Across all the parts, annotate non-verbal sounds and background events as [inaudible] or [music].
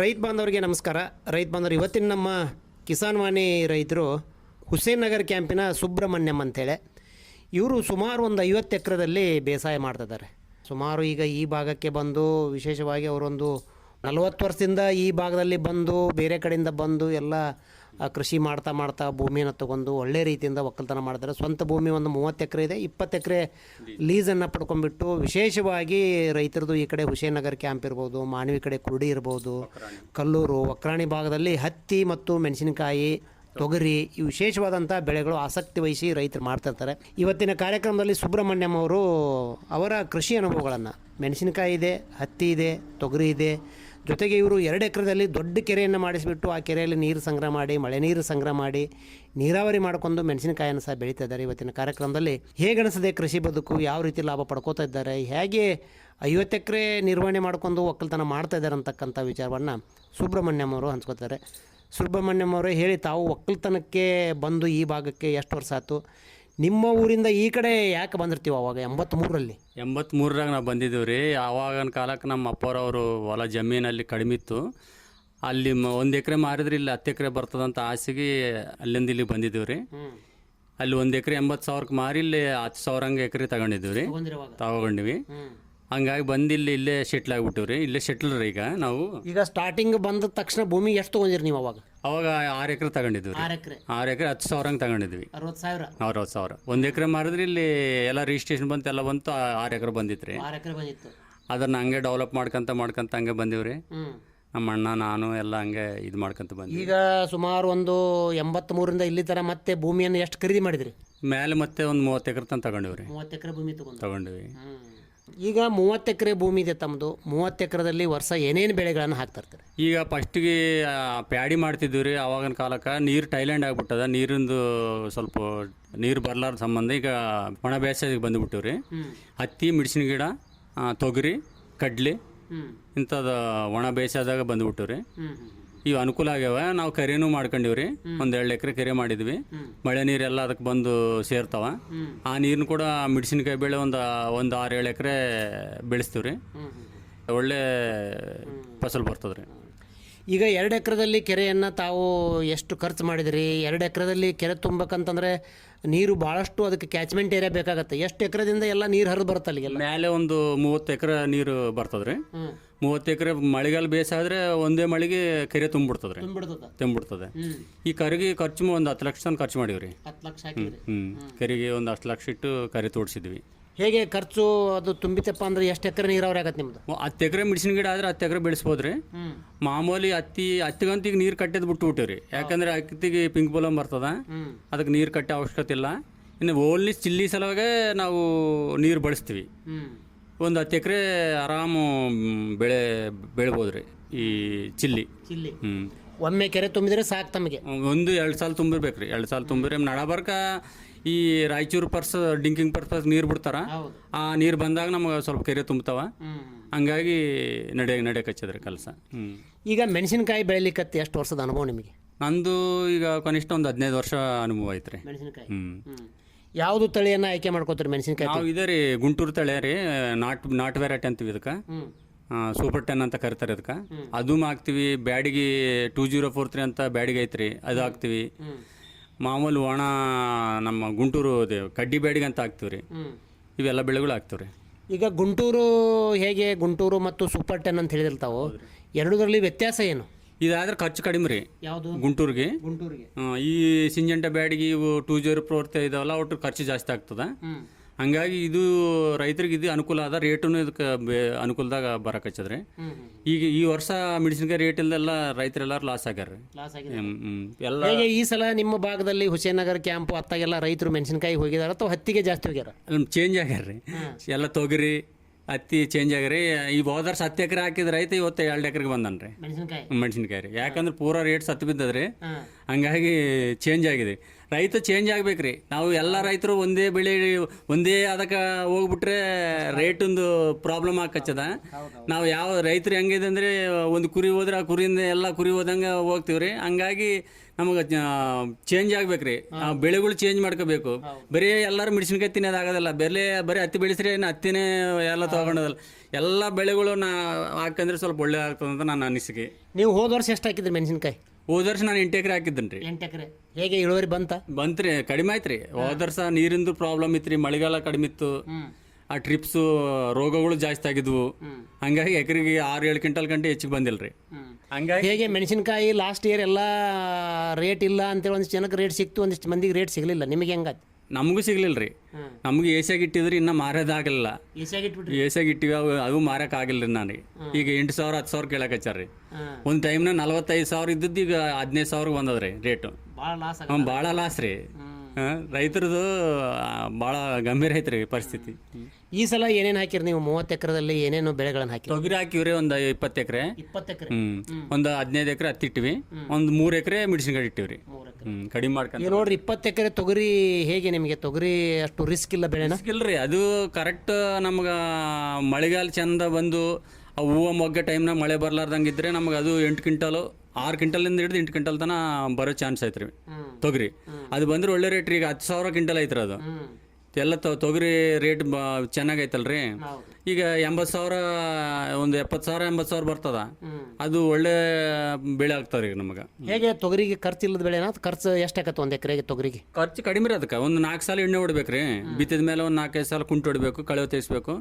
ರೈತ ಬಾಂಧವರಿಗೆ ನಮಸ್ಕಾರ. ರೈತ ಬಾಂಧವರು, ಇವತ್ತಿನ ನಮ್ಮ ಕಿಸಾನ್ ವಾಣಿ ರೈತರು ಹುಸೇನ್ ನಗರ್ ಕ್ಯಾಂಪಿನ ಸುಬ್ರಹ್ಮಣ್ಯಂ ಅಂತೇಳಿ. ಇವರು ಸುಮಾರು ಒಂದು ಐವತ್ತು ಎಕರೆದಲ್ಲಿ ಬೇಸಾಯ ಮಾಡ್ತಿದ್ದಾರೆ. ಸುಮಾರು ಈಗ ಈ ಭಾಗಕ್ಕೆ ಬಂದು, ವಿಶೇಷವಾಗಿ ಅವರೊಂದು ನಲವತ್ತು ವರ್ಷದಿಂದ ಈ ಭಾಗದಲ್ಲಿ ಬಂದು, ಬೇರೆ ಕಡೆಯಿಂದ ಬಂದು ಎಲ್ಲ ಕೃಷಿ ಮಾಡ್ತಾ ಮಾಡ್ತಾ ಭೂಮಿಯನ್ನು ತಗೊಂಡು ಒಳ್ಳೆ ರೀತಿಯಿಂದ ಒಕ್ಕಲ್ತನ ಮಾಡ್ತಾರೆ. ಸ್ವಂತ ಭೂಮಿ ಒಂದು ಮೂವತ್ತು ಎಕರೆ ಇದೆ, ಇಪ್ಪತ್ತು ಎಕರೆ ಲೀಸನ್ನು ಪಡ್ಕೊಂಡ್ಬಿಟ್ಟು ವಿಶೇಷವಾಗಿ ರೈತರದು ಈ ಕಡೆ ಹುಸೇನಗರ ಕ್ಯಾಂಪ್ ಇರ್ಬೋದು, ಮಾನವಿ ಕಡೆ ಕುರುಡಿ ಇರ್ಬೋದು, ಕಲ್ಲೂರು ಒಕ್ರಾಣಿ ಭಾಗದಲ್ಲಿ ಹತ್ತಿ ಮತ್ತು ಮೆಣಸಿನಕಾಯಿ, ತೊಗರಿ ಈ ವಿಶೇಷವಾದಂಥ ಬೆಳೆಗಳು ಆಸಕ್ತಿ ವಹಿಸಿ ರೈತರು ಮಾಡ್ತಿರ್ತಾರೆ ಇವತ್ತಿನ ಕಾರ್ಯಕ್ರಮದಲ್ಲಿ ಸುಬ್ರಹ್ಮಣ್ಯಂ ಅವರು ಅವರ ಕೃಷಿ ಅನುಭವಗಳನ್ನು, ಮೆಣಸಿನಕಾಯಿ ಇದೆ, ಹತ್ತಿ ಇದೆ, ತೊಗರಿ ಇದೆ ಜೊತೆಗೆ ಇವರು ಎರಡು ಎಕರೆದಲ್ಲಿ ದೊಡ್ಡ ಕೆರೆಯನ್ನು ಮಾಡಿಸಿಬಿಟ್ಟು ಆ ಕೆರೆಯಲ್ಲಿ ನೀರು ಸಂಗ್ರಹ ಮಾಡಿ, ಮಳೆ ನೀರು ಸಂಗ್ರಹ ಮಾಡಿ, ನೀರಾವರಿ ಮಾಡಿಕೊಂಡು ಮೆಣಸಿನಕಾಯನ್ನು ಸಹ ಬೆಳೀತಾ ಇದ್ದಾರೆ ಇವತ್ತಿನ ಕಾರ್ಯಕ್ರಮದಲ್ಲಿ. ಹೇಗೆ ಅನಿಸದೆ ಕೃಷಿ ಬದುಕು? ಯಾವ ರೀತಿ ಲಾಭ ಪಡ್ಕೋತಾ ಇದ್ದಾರೆ? ಹೇಗೆ ಐವತ್ತು ಎಕರೆ ನಿರ್ವಹಣೆ ಮಾಡ್ಕೊಂಡು ಒಕ್ಕಲ್ತನ ಮಾಡ್ತಾ ಇದ್ದಾರೆ ಅಂತಕ್ಕಂಥ ವಿಚಾರವನ್ನು ಸುಬ್ರಹ್ಮಣ್ಯಂ ಅವರು ಹಂಚ್ಕೋತಾರೆ. ಸುಬ್ರಹ್ಮಣ್ಯಂ ಅವರೇ ಹೇಳಿ, ತಾವು ಒಕ್ಕಲ್ತನಕ್ಕೆ ಬಂದು ಈ ಭಾಗಕ್ಕೆ ಎಷ್ಟು ವರ್ಷ ಆಯ್ತು? ನಿಮ್ಮ ಊರಿಂದ ಈ ಕಡೆ ಯಾಕೆ ಬಂದಿರ್ತೀವಿ ಅವಾಗ ಎಂಬತ್ತ್ಮೂರರಲ್ಲಿ ಎಂಬತ್ತ್ಮೂರರಾಗ ನಾವು ಬಂದಿದ್ದೀವಿ ರೀ. ಆವಾಗಿನ ಕಾಲಕ್ಕೆ ನಮ್ಮ ಅಪ್ಪರವರು ಹೊಲ ಜಮೀನಲ್ಲಿ ಕಡಿಮೆ ಇತ್ತು. ಅಲ್ಲಿ ಒಂದು ಎಕರೆ ಮಾರಿದ್ರೆ ಇಲ್ಲಿ ಹತ್ತು ಎಕರೆ ಬರ್ತದಂತ ಆಸೆಗೆ ಅಲ್ಲಿಂದ ಇಲ್ಲಿ ಬಂದಿದ್ದೀವಿ ರೀ. ಅಲ್ಲಿ ಒಂದು ಎಕರೆ ಎಂಬತ್ತು ಸಾವಿರಕ್ಕೆ ಮಾರಿ ಇಲ್ಲಿ ಹತ್ತು ಸಾವಿರ ಹಂಗೆ ಎಕರೆ ತಗೊಂಡಿದ್ದೀವಿ ರೀ. ತಗೊಂಡಿವಿ. ಹಂಗಾಗಿ ಬಂದು ಇಲ್ಲಿ ಇಲ್ಲೇ ಸೆಟ್ಲ್ ಆಗ್ಬಿಟ್ಟಿವ್ರಿ. ಇಲ್ಲೇ ಸೆಟ್ಲ್ ರೀ ಈಗ ನಾವು. ಈಗ ಸ್ಟಾರ್ಟಿಂಗ್ ಬಂದ ತಕ್ಷಣ ಭೂಮಿ ಎಷ್ಟು ತಗೊಂಡಿರಿ ನೀವು ಅವಾಗ? ಅವಾಗ ಆರು ಎಕರೆ ತಗೊಂಡಿದ್ವಿ ಆರು ಎಕರೆ. ಆರು ಎಕರೆ ಹತ್ತು ಸಾವಿರ ಹಂಗೆ ತಗೊಂಡಿದ್ವಿ. ಅರವತ್ತು ಸಾವಿರ? ಅರವತ್ತು ಸಾವಿರ. ಒಂದು ಎಕರೆ ಮಾರಿದ್ರೆ ಇಲ್ಲಿ ಎಲ್ಲ ರಿಜಿಸ್ಟ್ರೇಷನ್ ಬಂತು ಎಲ್ಲ ಬಂತು ಆರು ಎಕರೆ ಬಂದಿತ್ತು ರೀ. ಆರು ಎಕರೆ ಬಂದಿತ್ತು. ಅದನ್ನ ಹಂಗೆ ಡೆವಲಪ್ ಮಾಡ್ಕೊಂತ ಮಾಡ್ಕೊಂತ ಹಂಗೆ ಬಂದಿವ್ರಿ ನಮ್ಮ ಅಣ್ಣ ನಾನು ಎಲ್ಲ ಹಂಗೆ ಇದು ಮಾಡ್ಕೊಂತ ಬಂದ್ವಿ ಈಗ ಸುಮಾರು ಒಂದು ಎಂಬತ್ತ್ಮೂರರಿಂದ ಇಲ್ಲಿ ತರ ಮತ್ತೆ ಭೂಮಿಯನ್ನು ಎಷ್ಟು ಖರೀದಿ ಮಾಡಿದ್ರಿ? ಮೇಲೆ ಮತ್ತೆ ಒಂದು ಮೂವತ್ತು ಎಕರೆ ತನಕ ತಗೊಂಡಿವ್ರಿ ಮೂವತ್ತು ಎಕರೆ ಭೂಮಿ ತಗೊಂಡು ತಗೊಂಡಿವಿ. ಈಗ ಮೂವತ್ತು ಎಕರೆ ಭೂಮಿ ಇದೆ ತಮ್ಮದು ಮೂವತ್ತು ಎಕರೆದಲ್ಲಿ ವರ್ಷ ಏನೇನು ಬೆಳೆಗಳನ್ನು ಹಾಕ್ತಾ ಇರ್ತಾರೆ? ಈಗ ಫಸ್ಟಿಗೆ ಪ್ಯಾಡಿ ಮಾಡ್ತಿದ್ವಿ ರೀ ಆವಾಗಿನ ಕಾಲಕ್ಕೆ. ನೀರು ಟೈಲ್ಯಾಂಡ್ ಆಗಿಬಿಟ್ಟದ. ನೀರಿಂದು ಸ್ವಲ್ಪ ನೀರು ಬರ್ಲಾರ್ದ ಸಂಬಂಧ ಈಗ ಒಣ ಬೇಸಾಯಕ್ಕೆ ಬಂದುಬಿಟ್ಟಿವಿ ರೀ. ಹತ್ತಿ ಮೆಣಸಿನ ಗಿಡ ತೊಗರಿ ಕಡ್ಲೆ ಇಂಥದ್ದು ಒಣ ಬೇಸಾಯದಾಗ ಬಂದುಬಿಟ್ಟಿವಿ ರೀ. ಇವು ಅನುಕೂಲ ಆಗ್ಯಾವ. ನಾವು ಕೆರೆನೂ ಮಾಡ್ಕೊಂಡಿವ್ರಿ. ಒಂದ್ ಎರಡು ಎಕರೆ ಕೆರೆ ಮಾಡಿದ್ವಿ. ಮಳೆ ನೀರೆಲ್ಲ ಅದಕ್ಕೆ ಬಂದು ಸೇರ್ತಾವ. ಆ ನೀರ್ನ ಕೂಡ ಮೆಣಸಿನ್ಕಾಯಿ ಬೆಳೆ ಒಂದು ಒಂದು ಆರು ಏಳು ಎಕರೆ ಬೆಳೆಸ್ತೀವ್ರಿ. ಒಳ್ಳೆ ಫಸಲು ಬರ್ತದ್ರಿ. ಈಗ ಎರಡು ಎಕರೆದಲ್ಲಿ ಕೆರೆಯನ್ನು ತಾವು ಎಷ್ಟು ಖರ್ಚು ಮಾಡಿದಿರಿ? ಎರಡು ಎಕರೆದಲ್ಲಿ ಕೆರೆ ತುಂಬಬೇಕಂತಂದ್ರೆ ನೀರು ಭಾಳಷ್ಟು ಅದಕ್ಕೆ ಕ್ಯಾಚ್ಮೆಂಟ್ ಏರಿಯಾ ಬೇಕಾಗತ್ತೆ. ಎಷ್ಟು ಎಕರೆದಿಂದ ಎಲ್ಲ ನೀರು ಹರಿದು ಬರುತ್ತೆ ಅಲ್ಲಿಗೆಲ್ಲ? ಮೇಲೆ ಒಂದು ಮೂವತ್ತು ಎಕರೆ ನೀರು ಬರ್ತದ್ರಿ. ಹ್ಞೂ ಮೂವತ್ತು ಎಕರೆ ಮಳೆಗಾಲ ಬೇಸಾದ್ರೆ ಒಂದೇ ಮಳೆಗೆ ಕೆರೆ ತುಂಬಿಡ್ತದ್ರಿ. ತುಂಬಿಡ್ತದ. ತುಂಬಿಡ್ತದೆ. ಈ ಕರಿಗೆ ಖರ್ಚು ಒಂದು ಹತ್ತು ಲಕ್ಷ ತನಕ ಖರ್ಚು ಮಾಡೀವ್ರಿ. ಹತ್ತು ಲಕ್ಷ ಹಾಕಿದ್ರಿ. ಹ್ಞೂ ಕೆರೆಗೆ ಒಂದು ಹತ್ತು ಲಕ್ಷ ಇಟ್ಟು ಕರೆ ತೋಡಿಸಿದ್ವಿ. ಹೇಗೆ ಖರ್ಚು ಅದು ತುಂಬಿತಪ್ಪ ಅಂದ್ರೆ ಎಷ್ಟು ಎಕರೆ ನೀರಾವರಿ ಆಗತ್ತೆ ನಿಮ್ದು? ಹತ್ತು ಎಕರೆ ಮೆಣಸಿನ ಗಿಡ ಆದ್ರೆ ಹತ್ತು ಎಕರೆ ಬೆಳೆಸ್ಬೋದ್ರಿ. ಮಾಮೂಲಿ ಹತ್ತಿ ಹತ್ತಿಗಂತ ಈಗ ನೀರು ಕಟ್ಟಿದ್ ಬಿಟ್ಟು ಬಿಟ್ಟಿವ್ರಿ ಯಾಕಂದ್ರೆ ಹತ್ತಿಗೆ ಪಿಂಕ್ ಬೊಲಮ್ ಬರ್ತದ. ಅದಕ್ಕೆ ನೀರು ಕಟ್ಟೋ ಅವಶ್ಯಕತೆ ಇಲ್ಲ. ಇನ್ನು ಓನ್ಲಿ ಚಿಲ್ಲಿ ಸಲುವಾಗೆ ನಾವು ನೀರು ಬಳಸ್ತೀವಿ. ಒಂದು ಹತ್ತು ಎಕರೆ ಆರಾಮು ಬೆಳೆ ಬೆಳ್ಬೋದ್ರಿ ಈ ಚಿಲ್ಲಿ. ಚಿಲ್ಲಿ. ಹ್ಞೂ ಒಮ್ಮೆ ಕೆರೆ ತುಂಬಿದ್ರೆ ಸಾಕು ತಮಗೆ. ಒಂದು ಎರಡು ಸಾಲ ತುಂಬಿರ್ಬೇಕು ರೀ ಎರಡು ಸಾಲ ತುಂಬಿದ್ರೆ ನಡಬರ್ಕ ಈ ರಾಯಚೂರು ಪರ್ಸ್ ಡಿಂಕಿಂಗ್ ಪರ್ಸ್ ನೀರು ಬಿಡ್ತಾರ. ಆ ನೀರು ಬಂದಾಗ ನಮಗೆ ಸ್ವಲ್ಪ ಕೆರೆ ತುಂಬ್ತಾವ. ಹಂಗಾಗಿ ನಡೆ ನಡೆಯಕ್ಕೆ ಹಚ್ಚಿದ್ರಿ ಕೆಲಸ ಈಗ ಮೆಣಸಿನಕಾಯಿ ಬೆಳಿಲಿಕ್ಕೆ ಎಷ್ಟು ವರ್ಷದ ಅನುಭವ ನಿಮಗೆ? ನಂದು ಈಗ ಕನಿಷ್ಠ ಒಂದು ಹದಿನೈದು ವರ್ಷ ಅನುಭವ ಐತ್ರಿ. ಮೆಣಸಿನಕಾಯಿ. ಯಾವುದು ತಳಿಯನ್ನು ಆಯ್ಕೆ ಮಾಡ್ಕೋತೀರಿ ಮೆಣಸಿನಕಾಯಿ ನಾವು ಇದೇ ರೀ ಗುಂಟೂರು ತಳಿಯ ರೀ ನಾಟ್ ನಾಟ್ ವೆರೈಟಿ ಅಂತೀವಿ ಇದಕ್ಕೆ. ಸೂಪರ್ ಟೆನ್ ಅಂತ ಕರಿತಾರೆ ಅದಕ್ಕೆ. ಅದು ಹಾಕ್ತೀವಿ. Byadgi two zero four three ಅಂತ ಬ್ಯಾಡಿಗೆ ಐತ್ರಿ. ಅದು ಹಾಕ್ತೀವಿ. ಮಾಮೂಲು ಒಣ ನಮ್ಮ ಗುಂಟೂರು ಕಡ್ಡಿ ಬ್ಯಾಡಿಗೆ ಅಂತ ಹಾಕ್ತೀವಿ ರೀ. ಇವೆಲ್ಲ ಬೆಳೆಗಳು ಹಾಕ್ತೀವಿ ರೀ. ಈಗ ಗುಂಟೂರು ಹೇಗೆ? ಗುಂಟೂರು ಮತ್ತು ಸೂಪರ್ ಟೆನ್ ಅಂತ ಹೇಳಿದಿರ್ತಾವು ಎರಡರಲ್ಲಿ ವ್ಯತ್ಯಾಸ ಏನು? ಇದಾದ್ರೆ ಖರ್ಚು ಕಡಿಮೆ ರೀ. ಯಾವುದು? ಗುಂಟೂರಿಗೆ. ಗುಂಟೂರಿಗೆ. ಈ ಸಿಂಜೆಂಟ ಬ್ಯಾಡಿಗೆ ಇವು ಟೂ ಜೀರೋ ಫೋರ್ ಇದಾವಲ್ಲ ಒಟ್ಟು ಖರ್ಚು ಜಾಸ್ತಿ ಆಗ್ತದೆ. ಹಂಗಾಗಿ ಇದು ರೈತರಿಗೆ ಇದು ಅನುಕೂಲ ಅದ ರೇಟು ಇದಕ್ಕೆ ಬೇ ಅನುಕೂಲದಾಗ ಬರಕಚ್ಚದ್ರಿ ಈಗ ಈ ವರ್ಷ ಮೆಣಸಿನಕಾಯಿ ರೇಟ್ ಇಲ್ದೆಲ್ಲ ರೈತರೆಲ್ಲರೂ ಲಾಸ್ ಆಗ್ಯಾರ. ಎಲ್ಲ ಹೇಗೆ ಈ ಸಲ ನಿಮ್ಮ ಭಾಗದಲ್ಲಿ ಹುಸೇನಗರ್ ಕ್ಯಾಂಪು ಅತ್ತಾಗೆಲ್ಲ ರೈತರು ಮೆಣಸಿನಕಾಯಿ ಹೋಗಿದಾರ ಅಥವಾ ಹತ್ತಿಗೆ ಜಾಸ್ತಿ ಹೋಗ್ಯಾರ? ಚೇಂಜ್ ಆಗ್ಯಾರ ರೀ ಎಲ್ಲ ತೊಗರಿ ಹತ್ತಿ ಚೇಂಜ್ ಆಗ್ರಿ ಈ ಹೋದರ್ಸ್ ಹತ್ತು ಎಕರೆ ಹಾಕಿದ ರೈತ ಇವತ್ತು ಎರಡು ಎಕರೆಗೆ ಬಂದನ್ ರೀ ಮೆಣಸಿನಕಾಯಿ. ಮೆಣಸಿನಕಾಯಿ ರೀ. ಯಾಕಂದ್ರೆ ಪೂರಾ ರೇಟ್ ಸತ್ತು ಬಿದ್ದದ್ರಿ ಹಂಗಾಗಿ ಚೇಂಜ್ ಆಗಿದೆ. ರೈತ ಚೇಂಜ್ ಆಗ್ಬೇಕ್ರಿ ನಾವು ಎಲ್ಲ ರೈತರು ಒಂದೇ ಬೆಳೆ ಒಂದೇ ಅದಕ್ಕೆ ಹೋಗ್ಬಿಟ್ರೆ ರೇಟ್ ಒಂದು ಪ್ರಾಬ್ಲಮ್ ಆಕಚ್ಚದ ನಾವು ಯಾವ ರೈತರು ಹೆಂಗಿದೆ ಅಂದ್ರೆ ಒಂದು ಕುರಿ ಹೋದ್ರೆ ಆ ಕುರಿಯಿಂದ ಎಲ್ಲ ಕುರಿ ಹೋದಂಗೆ ಹೋಗ್ತೀವಿ ರೀ ಹಂಗಾಗಿ ನಮಗೆ ಚೇಂಜ್ ಆಗ್ಬೇಕ್ರಿ. ರೀ ಬೆಳೆಗಳು ಚೇಂಜ್ ಮಾಡ್ಕೋಬೇಕು. ಬರೀ ಎಲ್ಲರೂ ಮೆಣಸಿನ್ಕಾಯಿ ತಿನ್ನೋದಾಗೋದಿಲ್ಲ ಬೆಲೆ ಬರೀ ಹತ್ತಿ ಬೆಳೆಸ್ರಿ ಏನು ಹತ್ತಿನೇ ಎಲ್ಲ ತಗೊಳೋದಲ್ಲ ಎಲ್ಲ ಬೆಳೆಗಳು ನಾ ಹಾಕಂದ್ರೆ ಸ್ವಲ್ಪ ಒಳ್ಳೆ ಆಗ್ತದೆ ಅಂತ ನನ್ನ ಅನಿಸಿಕೆ. ನೀವು ಹೋದ ವರ್ಷ ಎಷ್ಟು ಹಾಕಿದ್ರಿ ಮೆಣಸಿನ್ಕಾಯಿ? ಹೋದ ವರ್ಷ ನಾನು ಎಂಟು ಎಕರೆ ಹಾಕಿದ್ದೀನಿ ರೀ ಎಂಟು ಎಕರೆ. ಹೇಗೆ ಇಳುವರಿ ಬಂತ? ಬಂತ್ರಿ ಕಡಿಮೆ ಆಯ್ತ್ರಿ. ಹೋದ ವರ್ಷ ನೀರಿಂದು ಪ್ರಾಬ್ಲಮ್ ಇತ್ರಿ ಮಳೆಗಾಲ ಕಡಿಮೆ ಇತ್ತು. ಆ ಟ್ರಿಪ್ಸು ರೋಗಗಳು ಜಾಸ್ತಿ ಆಗಿದ್ವು. ಹಂಗಾಗಿ ಎಕರೆಗೆ ಆರು ಏಳು ಕ್ವಿಂಟಲ್ ಗಂಟೆ ಹೆಚ್ಚಿಗೆ ಬಂದಿಲ್ರಿ. ಹಂಗಾಗಿ ಹೇಗೆ ಮೆಣಸಿನಕಾಯಿ ಲಾಸ್ಟ್ ಇಯರ್ ಎಲ್ಲ ರೇಟ್ ಇಲ್ಲ ಅಂತೇಳಿ ಒಂದಿಷ್ಟು ಜನಕ್ಕೆ ರೇಟ್ ಸಿಕ್ತು ಒಂದಿಷ್ಟು ಮಂದಿಗೆ ರೇಟ್ ಸಿಗಲಿಲ್ಲ. ನಿಮಗೆ ಹೆಂಗಾಯ್ತು? ನಮಗೂ ಸಿಗಲಿಲ್ಲ ರೀ ನಮ್ಗೆ ಏಸಿಯಾಗಿ ಇಟ್ಟಿದ್ರಿ ಇನ್ನ ಮಾರೋದಾಗಲಿಲ್ಲ ಏಸಿಯಾಗಿ ಇಟ್ಟಿವಿ ಅವು ಅದು ಮಾರಕ್ ಆಗಿಲ್ಲ ರೀ ನನಗೆ ಈಗ ಎಂಟು ಸಾವಿರ ಹತ್ತು ಸಾವಿರ ಕೇಳಕ್ ಹಚ್ಚಾರ್ರಿ. ಒಂದು ಟೈಮ್ನ ನಲವತ್ತೈದು ಸಾವಿರ ಇದ್ದದ್ದು ಈಗ ಹದಿನೈದು ಸಾವಿರ ಬಂದದ್ರಿ ರೇಟು ಭಾಳ ಲಾಸ್ ಹ್ಞೂ ಭಾಳ ಲಾಸ್ ರೀ. ರೈತರದು ಭಾಳ ಗಂಭೀರ ಐತ್ರಿ ಪರಿಸ್ಥಿತಿ. ಈ ಸಲ ಏನೇನು ಹಾಕಿರಿ ನೀವು? ಮೂವತ್ತು ಎಕರೆದಲ್ಲಿ ಏನೇನು ಬೆಳೆಗಳನ್ನು ಹಾಕಿ ತೊಗರಿ ಹಾಕಿವ್ರಿ ಒಂದು ಇಪ್ಪತ್ತು ಎಕರೆ. ಇಪ್ಪತ್ತು ಎಕರೆ. ಹ್ಮ್. ಒಂದು ಹದಿನೈದು ಎಕರೆ ಹತ್ತಿ ಇಟ್ಟಿವಿ. ಒಂದು ಮೂರು ಎಕರೆ ಮೆಣಸಿನ್ಕಾಯಿ ಇಟ್ಟಿವ್ರಿ. ಹ್ಞೂ ಕಡಿಮೆ ಮಾಡ್ಕೊಂಡು ನೋಡ್ರಿ ಇಪ್ಪತ್ತು ಎಕರೆ ತೊಗರಿ ಹೇಗೆ ನಿಮಗೆ? ತೊಗರಿ ಅಷ್ಟು ರಿಸ್ಕ್ ಇಲ್ಲ ಬೆಳೆನ? ಇಲ್ರಿ ಅದು ಕರೆಕ್ಟ್ ನಮ್ಗೆ ಮಳೆಗಾಲ ಚಂದ ಬಂದು ಆ ಹೂವು ಮೊಗ್ಗೆ ಟೈಮ್ನಾಗ ಮಳೆ ಬರ್ಲಾರ್ದಂಗಿದ್ರೆ ನಮ್ಗೆ ಅದು ಎಂಟು ಕ್ವಿಂಟಲು ಆರು ಕ್ವಿಂಟಲಿಂದ ಹಿಡಿದು ಎಂಟು ಕ್ವಿಂಟಲ್ ತನ ಬರೋ ಚಾನ್ಸ್ ಐತ್ರಿ. ತೊಗರಿ. ಅದು ಬಂದ್ರೆ ಒಳ್ಳೆ ರೇಟ್ ರೀ ಈಗ ಹತ್ತು ಸಾವಿರ ಕ್ವಿಂಟಲ್ ಐತ್ರಿ ಅದು. ಎಲ್ಲ ತೊಗರಿ ರೇಟ್ ಬ ಚೆನ್ನಾಗೈತಲ್ರಿ ಈಗ ಎಂಬತ್ತು ಸಾವಿರ ಒಂದು ಎಪ್ಪತ್ತು ಸಾವಿರ ಎಂಬತ್ತು ಸಾವಿರ ಬರ್ತದ. ಅದು ಒಳ್ಳೆ ಬೆಳೆ ಆಗ್ತಾವ್ರಿ ಈಗ ನಮಗೆ. ಹೇಗೆ ತೊಗರಿಗೆ ಖರ್ಚು ಇಲ್ಲದ ಬೆಳೆನ? ಖರ್ಚು ಎಷ್ಟು ಆಕತ್ತೆ ಒಂದು ಎಕರೆಗೆ ತೊಗರಿಗೆ? ಖರ್ಚು ಕಡಿಮೆ ರೀ ಅದಕ್ಕೆ. ಒಂದು ನಾಲ್ಕು ಸಾಲ ಎಣ್ಣೆ ಹೊಡ್ಬೇಕ್ರಿ. ಬಿತ್ತಿದ ಮೇಲೆ ಒಂದು ನಾಲ್ಕೈದು ಸಾಲ ಕುಂಟು ಹೊಡಿಬೇಕು ಕಳೆ ತೇಸ್ಬೇಕು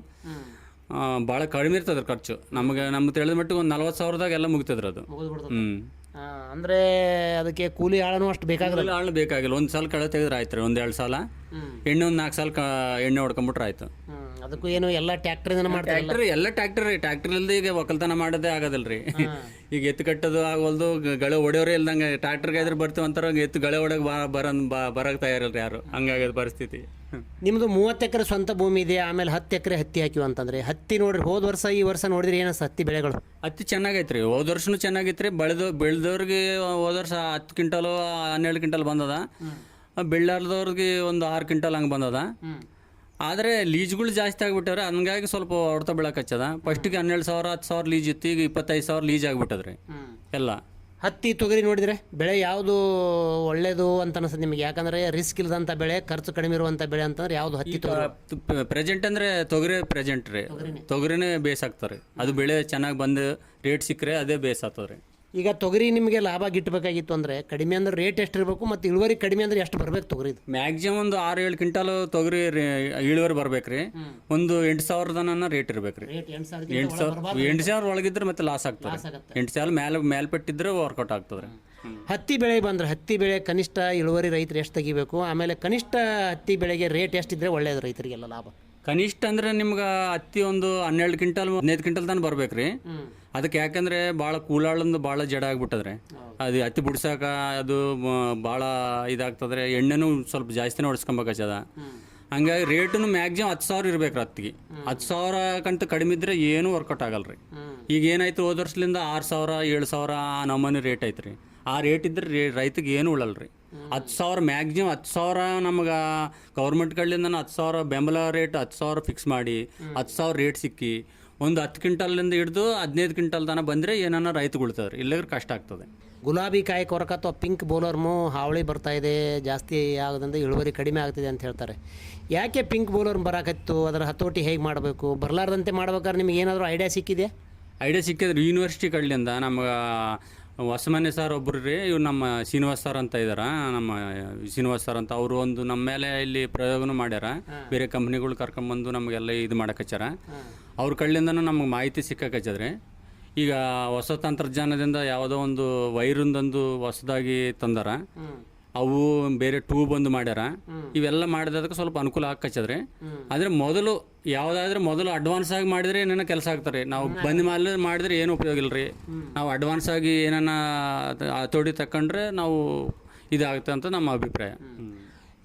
ಭಾಳ ಕಡಿಮೆ ಇರ್ತದ್ರ ಖರ್ಚು. ನಮಗೆ ನಮ್ಗೆ ತಿಳಿದ ಮಟ್ಟಿಗೆ ಒಂದು ನಲ್ವತ್ತು ಸಾವಿರದಾಗ ಎಲ್ಲ ಮುಗಿತದ್ರ ಅದು. ಹ್ಞೂ ಅಂದರೆ ಅದಕ್ಕೆ ಕೂಲಿ ಆಳನೂ ಅಷ್ಟು ಬೇಕಾಗಲ್ಲ. ಆಳು ಬೇಕಾಗಿಲ್ಲ. ಒಂದು ಸಲ ಕಳೆ ತೆಗೆದ್ರೆ ಆಯ್ತು ರೀ ಒಂದು ಎರಡು ಸಾಲ. ಎಣ್ಣೆ ಒಂದು ನಾಲ್ಕು ಸಾಲ ಎಣ್ಣೆ ಹೊಡ್ಕೊಂಬಿಟ್ರೆ ಆಯ್ತು. ಅದಕ್ಕೂ ಏನು ಎಲ್ಲ ಟ್ರಾಕ್ಟರ್ ಮಾಡ್ತಾರೆ ಎಲ್ಲ ಟ್ಯಾಕ್ಟರ್ ರೀ. ಟ್ರಾಕ್ಟರ್ ಇಲ್ದೆ ಈಗ ಒಕ್ಕಲ್ತನ ಮಾಡೋದೇ ಆಗೋದಿಲ್ಲ ರೀ [laughs] ಈಗ ಎತ್ತು ಕಟ್ಟೋದು ಆಗೋಲ್ದು ಗಳೆ ಹೊಡೆಯೋರೇ ಇಲ್ದಂಗೆ ಟ್ರ್ಯಾಕ್ಟರ್ಗೆ ಇದ್ರೆ ಬರ್ತೀವಿ ಅಂತಾರ ಎತ್ತು ಗಳೆ ಹೊಡೆಗೆ ಬರ ಬರೋನ್ ಬಾ ಬರಕ್ಕೆ ತಯಾರಿಲ್ಲ ಯಾರು. ಹಂಗಾಗ್ಯದ ಪರಿಸ್ಥಿತಿ. ನಿಮ್ಮದು ಮೂವತ್ತು ಎಕರೆ ಸ್ವಂತ ಭೂಮಿ ಇದೆ ಆಮೇಲೆ ಹತ್ತು ಎಕರೆ ಹತ್ತಿ ಹಾಕಿವ ಅಂತಂದ್ರೆ ಹತ್ತಿ ನೋಡ್ರಿ ಹೋದ ವರ್ಷ ಈ ವರ್ಷ ನೋಡಿದ್ರೆ ಏನ ಹತ್ತಿ ಬೆಳೆಗಳು? ಹತ್ತಿ ಚೆನ್ನಾಗೈತ್ರಿ ಹೋದ ವರ್ಷನೂ ಚೆನ್ನಾಗಿತ್ತು ಬೆಳೆದು ಬೆಳೆದವ್ರಿಗೆ ಹೋದ ವರ್ಷ ಹತ್ತು ಕ್ವಿಂಟಲು ಹನ್ನೆರಡು ಕ್ವಿಂಟಲ್ ಬಂದದ. ಬೆಳ್ಳಾರ್ದವ್ರಿಗೆ ಒಂದು ಆರು ಕ್ವಿಂಟಲ್ ಹಂಗೆ ಬಂದದ. ಆದರೆ ಲೀಜ್ಗಳು ಜಾಸ್ತಿ ಆಗ್ಬಿಟ್ಟವ್ರೆ ಹಂಗಾಗಿ ಸ್ವಲ್ಪ ಹೊಡೆತ ಬೆಳಕ ಹಚ್ಚದ. ಫಸ್ಟಿಗೆ ಹನ್ನೆರಡು ಸಾವಿರ ಹತ್ತು ಸಾವಿರ ಲೀಜ್ ಇತ್ತು ಈಗ ಇಪ್ಪತ್ತೈದು ಸಾವಿರ ಲೀಜ್ ಆಗ್ಬಿಟ್ಟದ್ರಿ. ಎಲ್ಲ. ಹತ್ತಿ ತೊಗರಿ ನೋಡಿದ್ರೆ ಬೆಳೆ ಯಾವುದು ಒಳ್ಳೆಯದು ಅಂತ ಅನಿಸುತ್ತೆ ನಿಮಗೆ? ಯಾಕಂದರೆ ರಿಸ್ಕ್ ಇಲ್ಲದಂಥ ಬೆಳೆ ಖರ್ಚು ಕಡಿಮೆ ಇರುವಂಥ ಬೆಳೆ ಅಂತಂದ್ರೆ ಯಾವುದು ಹತ್ತಿ ತೊಗರಿ? ಪ್ರೆಸೆಂಟ್ ಅಂದ್ರೆ ತೊಗರಿ ಪ್ರೆಸೆಂಟ್ ರೀ. ತೊಗರಿನೇ. ಬೇಸ್ ಆಗ್ತಾರೆ ಅದು ಬೆಳೆ ಚೆನ್ನಾಗಿ ಬಂದು ರೇಟ್ ಸಿಕ್ಕರೆ ಅದೇ ಬೇಸ್ ಆಗ್ತದೆ ಈಗ ತೊಗರಿ ನಿಮಗೆ ಲಾಭ ಗಿಟ್ಟಬೇಕಾಗಿತ್ತು ಅಂದರೆ ಕಡಿಮೆ ಅಂದ್ರೆ ರೇಟ್ ಎಷ್ಟು ಇರಬೇಕು ಮತ್ತು ಇಳುವರಿ ಕಡಿಮೆ ಅಂದ್ರೆ ಎಷ್ಟು ಬರಬೇಕು ತೊಗರಿ ಮ್ಯಾಕ್ಸಿಮಮ್ ಒಂದು ಆರು ಏಳು ಕ್ವಿಂಟಲ್ ತೊಗರಿ ಇಳುವರಿ ಇಳುವರಿ ಬರ್ಬೇಕ್ರಿ ಒಂದು ಎಂಟು ಸಾವಿರದನ ರೇಟ್ ಇರ್ಬೇಕ್ರಿ ರೇಟ್ ಎಂಟು ಸಾವಿರ ಎಂಟು ಸಾವಿರ ಎಂಟು ಸಾವಿರ ಒಳಗಿದ್ರೆ ಮತ್ತೆ ಲಾಸ್ ಆಗ್ತದೆ ಆಗತ್ತೆ. ಎಂಟು ಸಾವಿರ ಮೇಲೆ ಮೇಲ್ಪಟ್ಟಿದ್ರೆ ವರ್ಕೌಟ್ ಆಗ್ತದೆ ಹತ್ತಿ ಬೆಳೆ ಬಂದ್ರೆ ಹತ್ತಿ ಬೆಳೆ ಕನಿಷ್ಠ ಇಳುವರಿ ರೈತರು ಎಷ್ಟು ತೆಗಿಬೇಕು? ಆಮೇಲೆ ಕನಿಷ್ಠ ಹತ್ತಿ ಬೆಳೆಗೆ ರೇಟ್ ಎಷ್ಟಿದ್ರೆ ಒಳ್ಳೆಯದು ರೈತರಿಗೆಲ್ಲ ಲಾಭ? ಕನಿಷ್ಠ ಅಂದ್ರೆ ನಿಮ್ಗೆ ಹತ್ತಿ ಒಂದು ಹನ್ನೆರಡು ಕ್ವಿಂಟಲ್ ಹದಿನೈದು ಕ್ವಿಂಟಲ್ ತನಕ ಬರ್ಬೇಕ್ರಿ ಅದಕ್ಕೆ ಯಾಕಂದ್ರೆ ಭಾಳ ಕೂಲಾಳಂದು ಭಾಳ ಜಡ ಆಗ್ಬಿಟ್ಟದ್ರೆ. ಅದು ಹತ್ತಿ ಬಿಡ್ಸಾಕ ಅದು ಭಾಳ ಇದಾಗ್ತದ್ರೆ ಎಣ್ಣೆನೂ ಸ್ವಲ್ಪ ಜಾಸ್ತಿನೇ ಹೊಡ್ಸ್ಕೊಬೇಕಾಗ್ತದ. ಹಂಗಾಗಿ ರೇಟನ್ನು ಮ್ಯಾಕ್ಸಿಮಮ್ ಹತ್ತು ಸಾವಿರ ಇರ್ಬೇಕು ಹತ್ತಿಗೆ. ಹತ್ತು ಸಾವಿರಕ್ಕಂತ ಕಡಿಮೆ ಇದ್ರೆ ಏನೂ ವರ್ಕೌಟ್ ಆಗಲ್ರಿ. ಈಗ ಏನಾಯ್ತು ಹೋದ ವರ್ಷದಿಂದ ಆರು ಸಾವಿರ ಏಳು ಸಾವಿರ ಆ ನಮೂನಿ ರೇಟ್ ಐತ್ರಿ. ಆ ರೇಟ್ ಇದ್ರೆ ರೇ ರೈತಗೆ ಏನು ಉಳಲ್ರಿ. ಹತ್ತು ಸಾವಿರ ಮ್ಯಾಕ್ಸಿಮಮ್ ಹತ್ತು ಸಾವಿರ ನಮ್ಗೆ ಗೌರ್ಮೆಂಟ್ ಕಡೆಯಿಂದ ಹತ್ತು ಸಾವಿರ ಬೆಂಬಲ ರೇಟ್ ಹತ್ತು ಸಾವಿರ ಫಿಕ್ಸ್ ಮಾಡಿ ಹತ್ತು ಸಾವಿರ ರೇಟ್ ಸಿಕ್ಕಿ ಒಂದು ಹತ್ತು ಕ್ವಿಂಟಲ್ಲಿಂದ ಹಿಡಿದು ಹದಿನೈದು ಕ್ವಿಂಟಲ್ ತನಕ ಬಂದರೆ ಏನನ್ನ ರೈತ ಉಳ್ತದೆ ಇಲ್ಲದ್ರೆ ಕಷ್ಟ ಆಗ್ತದೆ. ಗುಲಾಬಿ ಕಾಯಿ ಕೊರಕ ಅಥವಾ ಪಿಂಕ್ ಬೋಲರ್ಮು ಹಾವಳಿ ಬರ್ತಾ ಇದೆ ಜಾಸ್ತಿ ಆಗೋದ್ರಿಂದ ಇಳುವರಿ ಕಡಿಮೆ ಆಗ್ತಿದೆ ಅಂತ ಹೇಳ್ತಾರೆ. ಯಾಕೆ ಪಿಂಕ್ ಬೋಲರ್ ಬರಾಕತ್ತು ಅದರ ಹತೋಟಿ ಹೇಗೆ ಮಾಡಬೇಕು? ಬರಲಾರ್ದಂತೆ ಮಾಡ್ಬೇಕಾದ್ರೆ ನಿಮ್ಗೆ ಏನಾದರೂ ಐಡಿಯಾ ಸಿಕ್ಕಿದೆ ಐಡಿಯಾ ಸಿಕ್ಕಿದ್ರೆ ಯೂನಿವರ್ಸಿಟಿ ಕಡೆಯಿಂದ ನಮ್ಗೆ ಹೊಸಮನೆ ಸರ್ ಒಬ್ಬರು ರೀ ಇವ್ರು ನಮ್ಮ ಶ್ರೀನಿವಾಸ್ ಸರ್ ಅಂತ ಇದಾರ ನಮ್ಮ ಶ್ರೀನಿವಾಸ್ ಸರ್ ಅಂತ ಅವರು ಒಂದು ನಮ್ಮ ಮೇಲೆ ಇಲ್ಲಿ ಪ್ರಯೋಗನೂ ಮಾಡ್ಯಾರ. ಬೇರೆ ಕಂಪ್ನಿಗಳು ಕರ್ಕೊಂಬಂದು ನಮಗೆಲ್ಲ ಇದು ಮಾಡಕಚ್ಚಾರ ಅವ್ರ ಕಳ್ಳಿಂದನೂ ನಮ್ಗೆ ಮಾಹಿತಿ ಸಿಕ್ಕಕಚ್ಚದ್ರಿ ಈಗ ಹೊಸ ತಂತ್ರಜ್ಞಾನದಿಂದ ಯಾವುದೋ ಒಂದು ವೈರಿಂದೊಂದು ಹೊಸದಾಗಿ ತಂದಾರ. ಅವು ಬೇರೆ ಟ್ಯೂಬ್ ಒಂದು ಮಾಡ್ಯಾರ. ಇವೆಲ್ಲ ಮಾಡಿದದಕ್ಕೆ ಸ್ವಲ್ಪ ಅನುಕೂಲ ಆಕಚ್ಚದ್ರಿ ಆದ್ರೆ ಮೊದಲು ಯಾವ್ದಾದ್ರೆ ಮೊದಲು ಅಡ್ವಾನ್ಸ್ ಆಗಿ ಮಾಡಿದ್ರೆ ಏನೇನ ಕೆಲಸ ಆಗ್ತಾರೆ ನಾವು ಬಂದ ಮೇಲೆ ಮಾಡಿದ್ರೆ ಏನು ಉಪಯೋಗ ಇಲ್ರಿ. ನಾವು ಅಡ್ವಾನ್ಸ್ ಆಗಿ ಏನನ್ನ ಹತೋಟಿ ತಕೊಂಡ್ರೆ ನಾವು ಇದಾಗುತ್ತೆ ಅಂತ ನಮ್ಮ ಅಭಿಪ್ರಾಯ.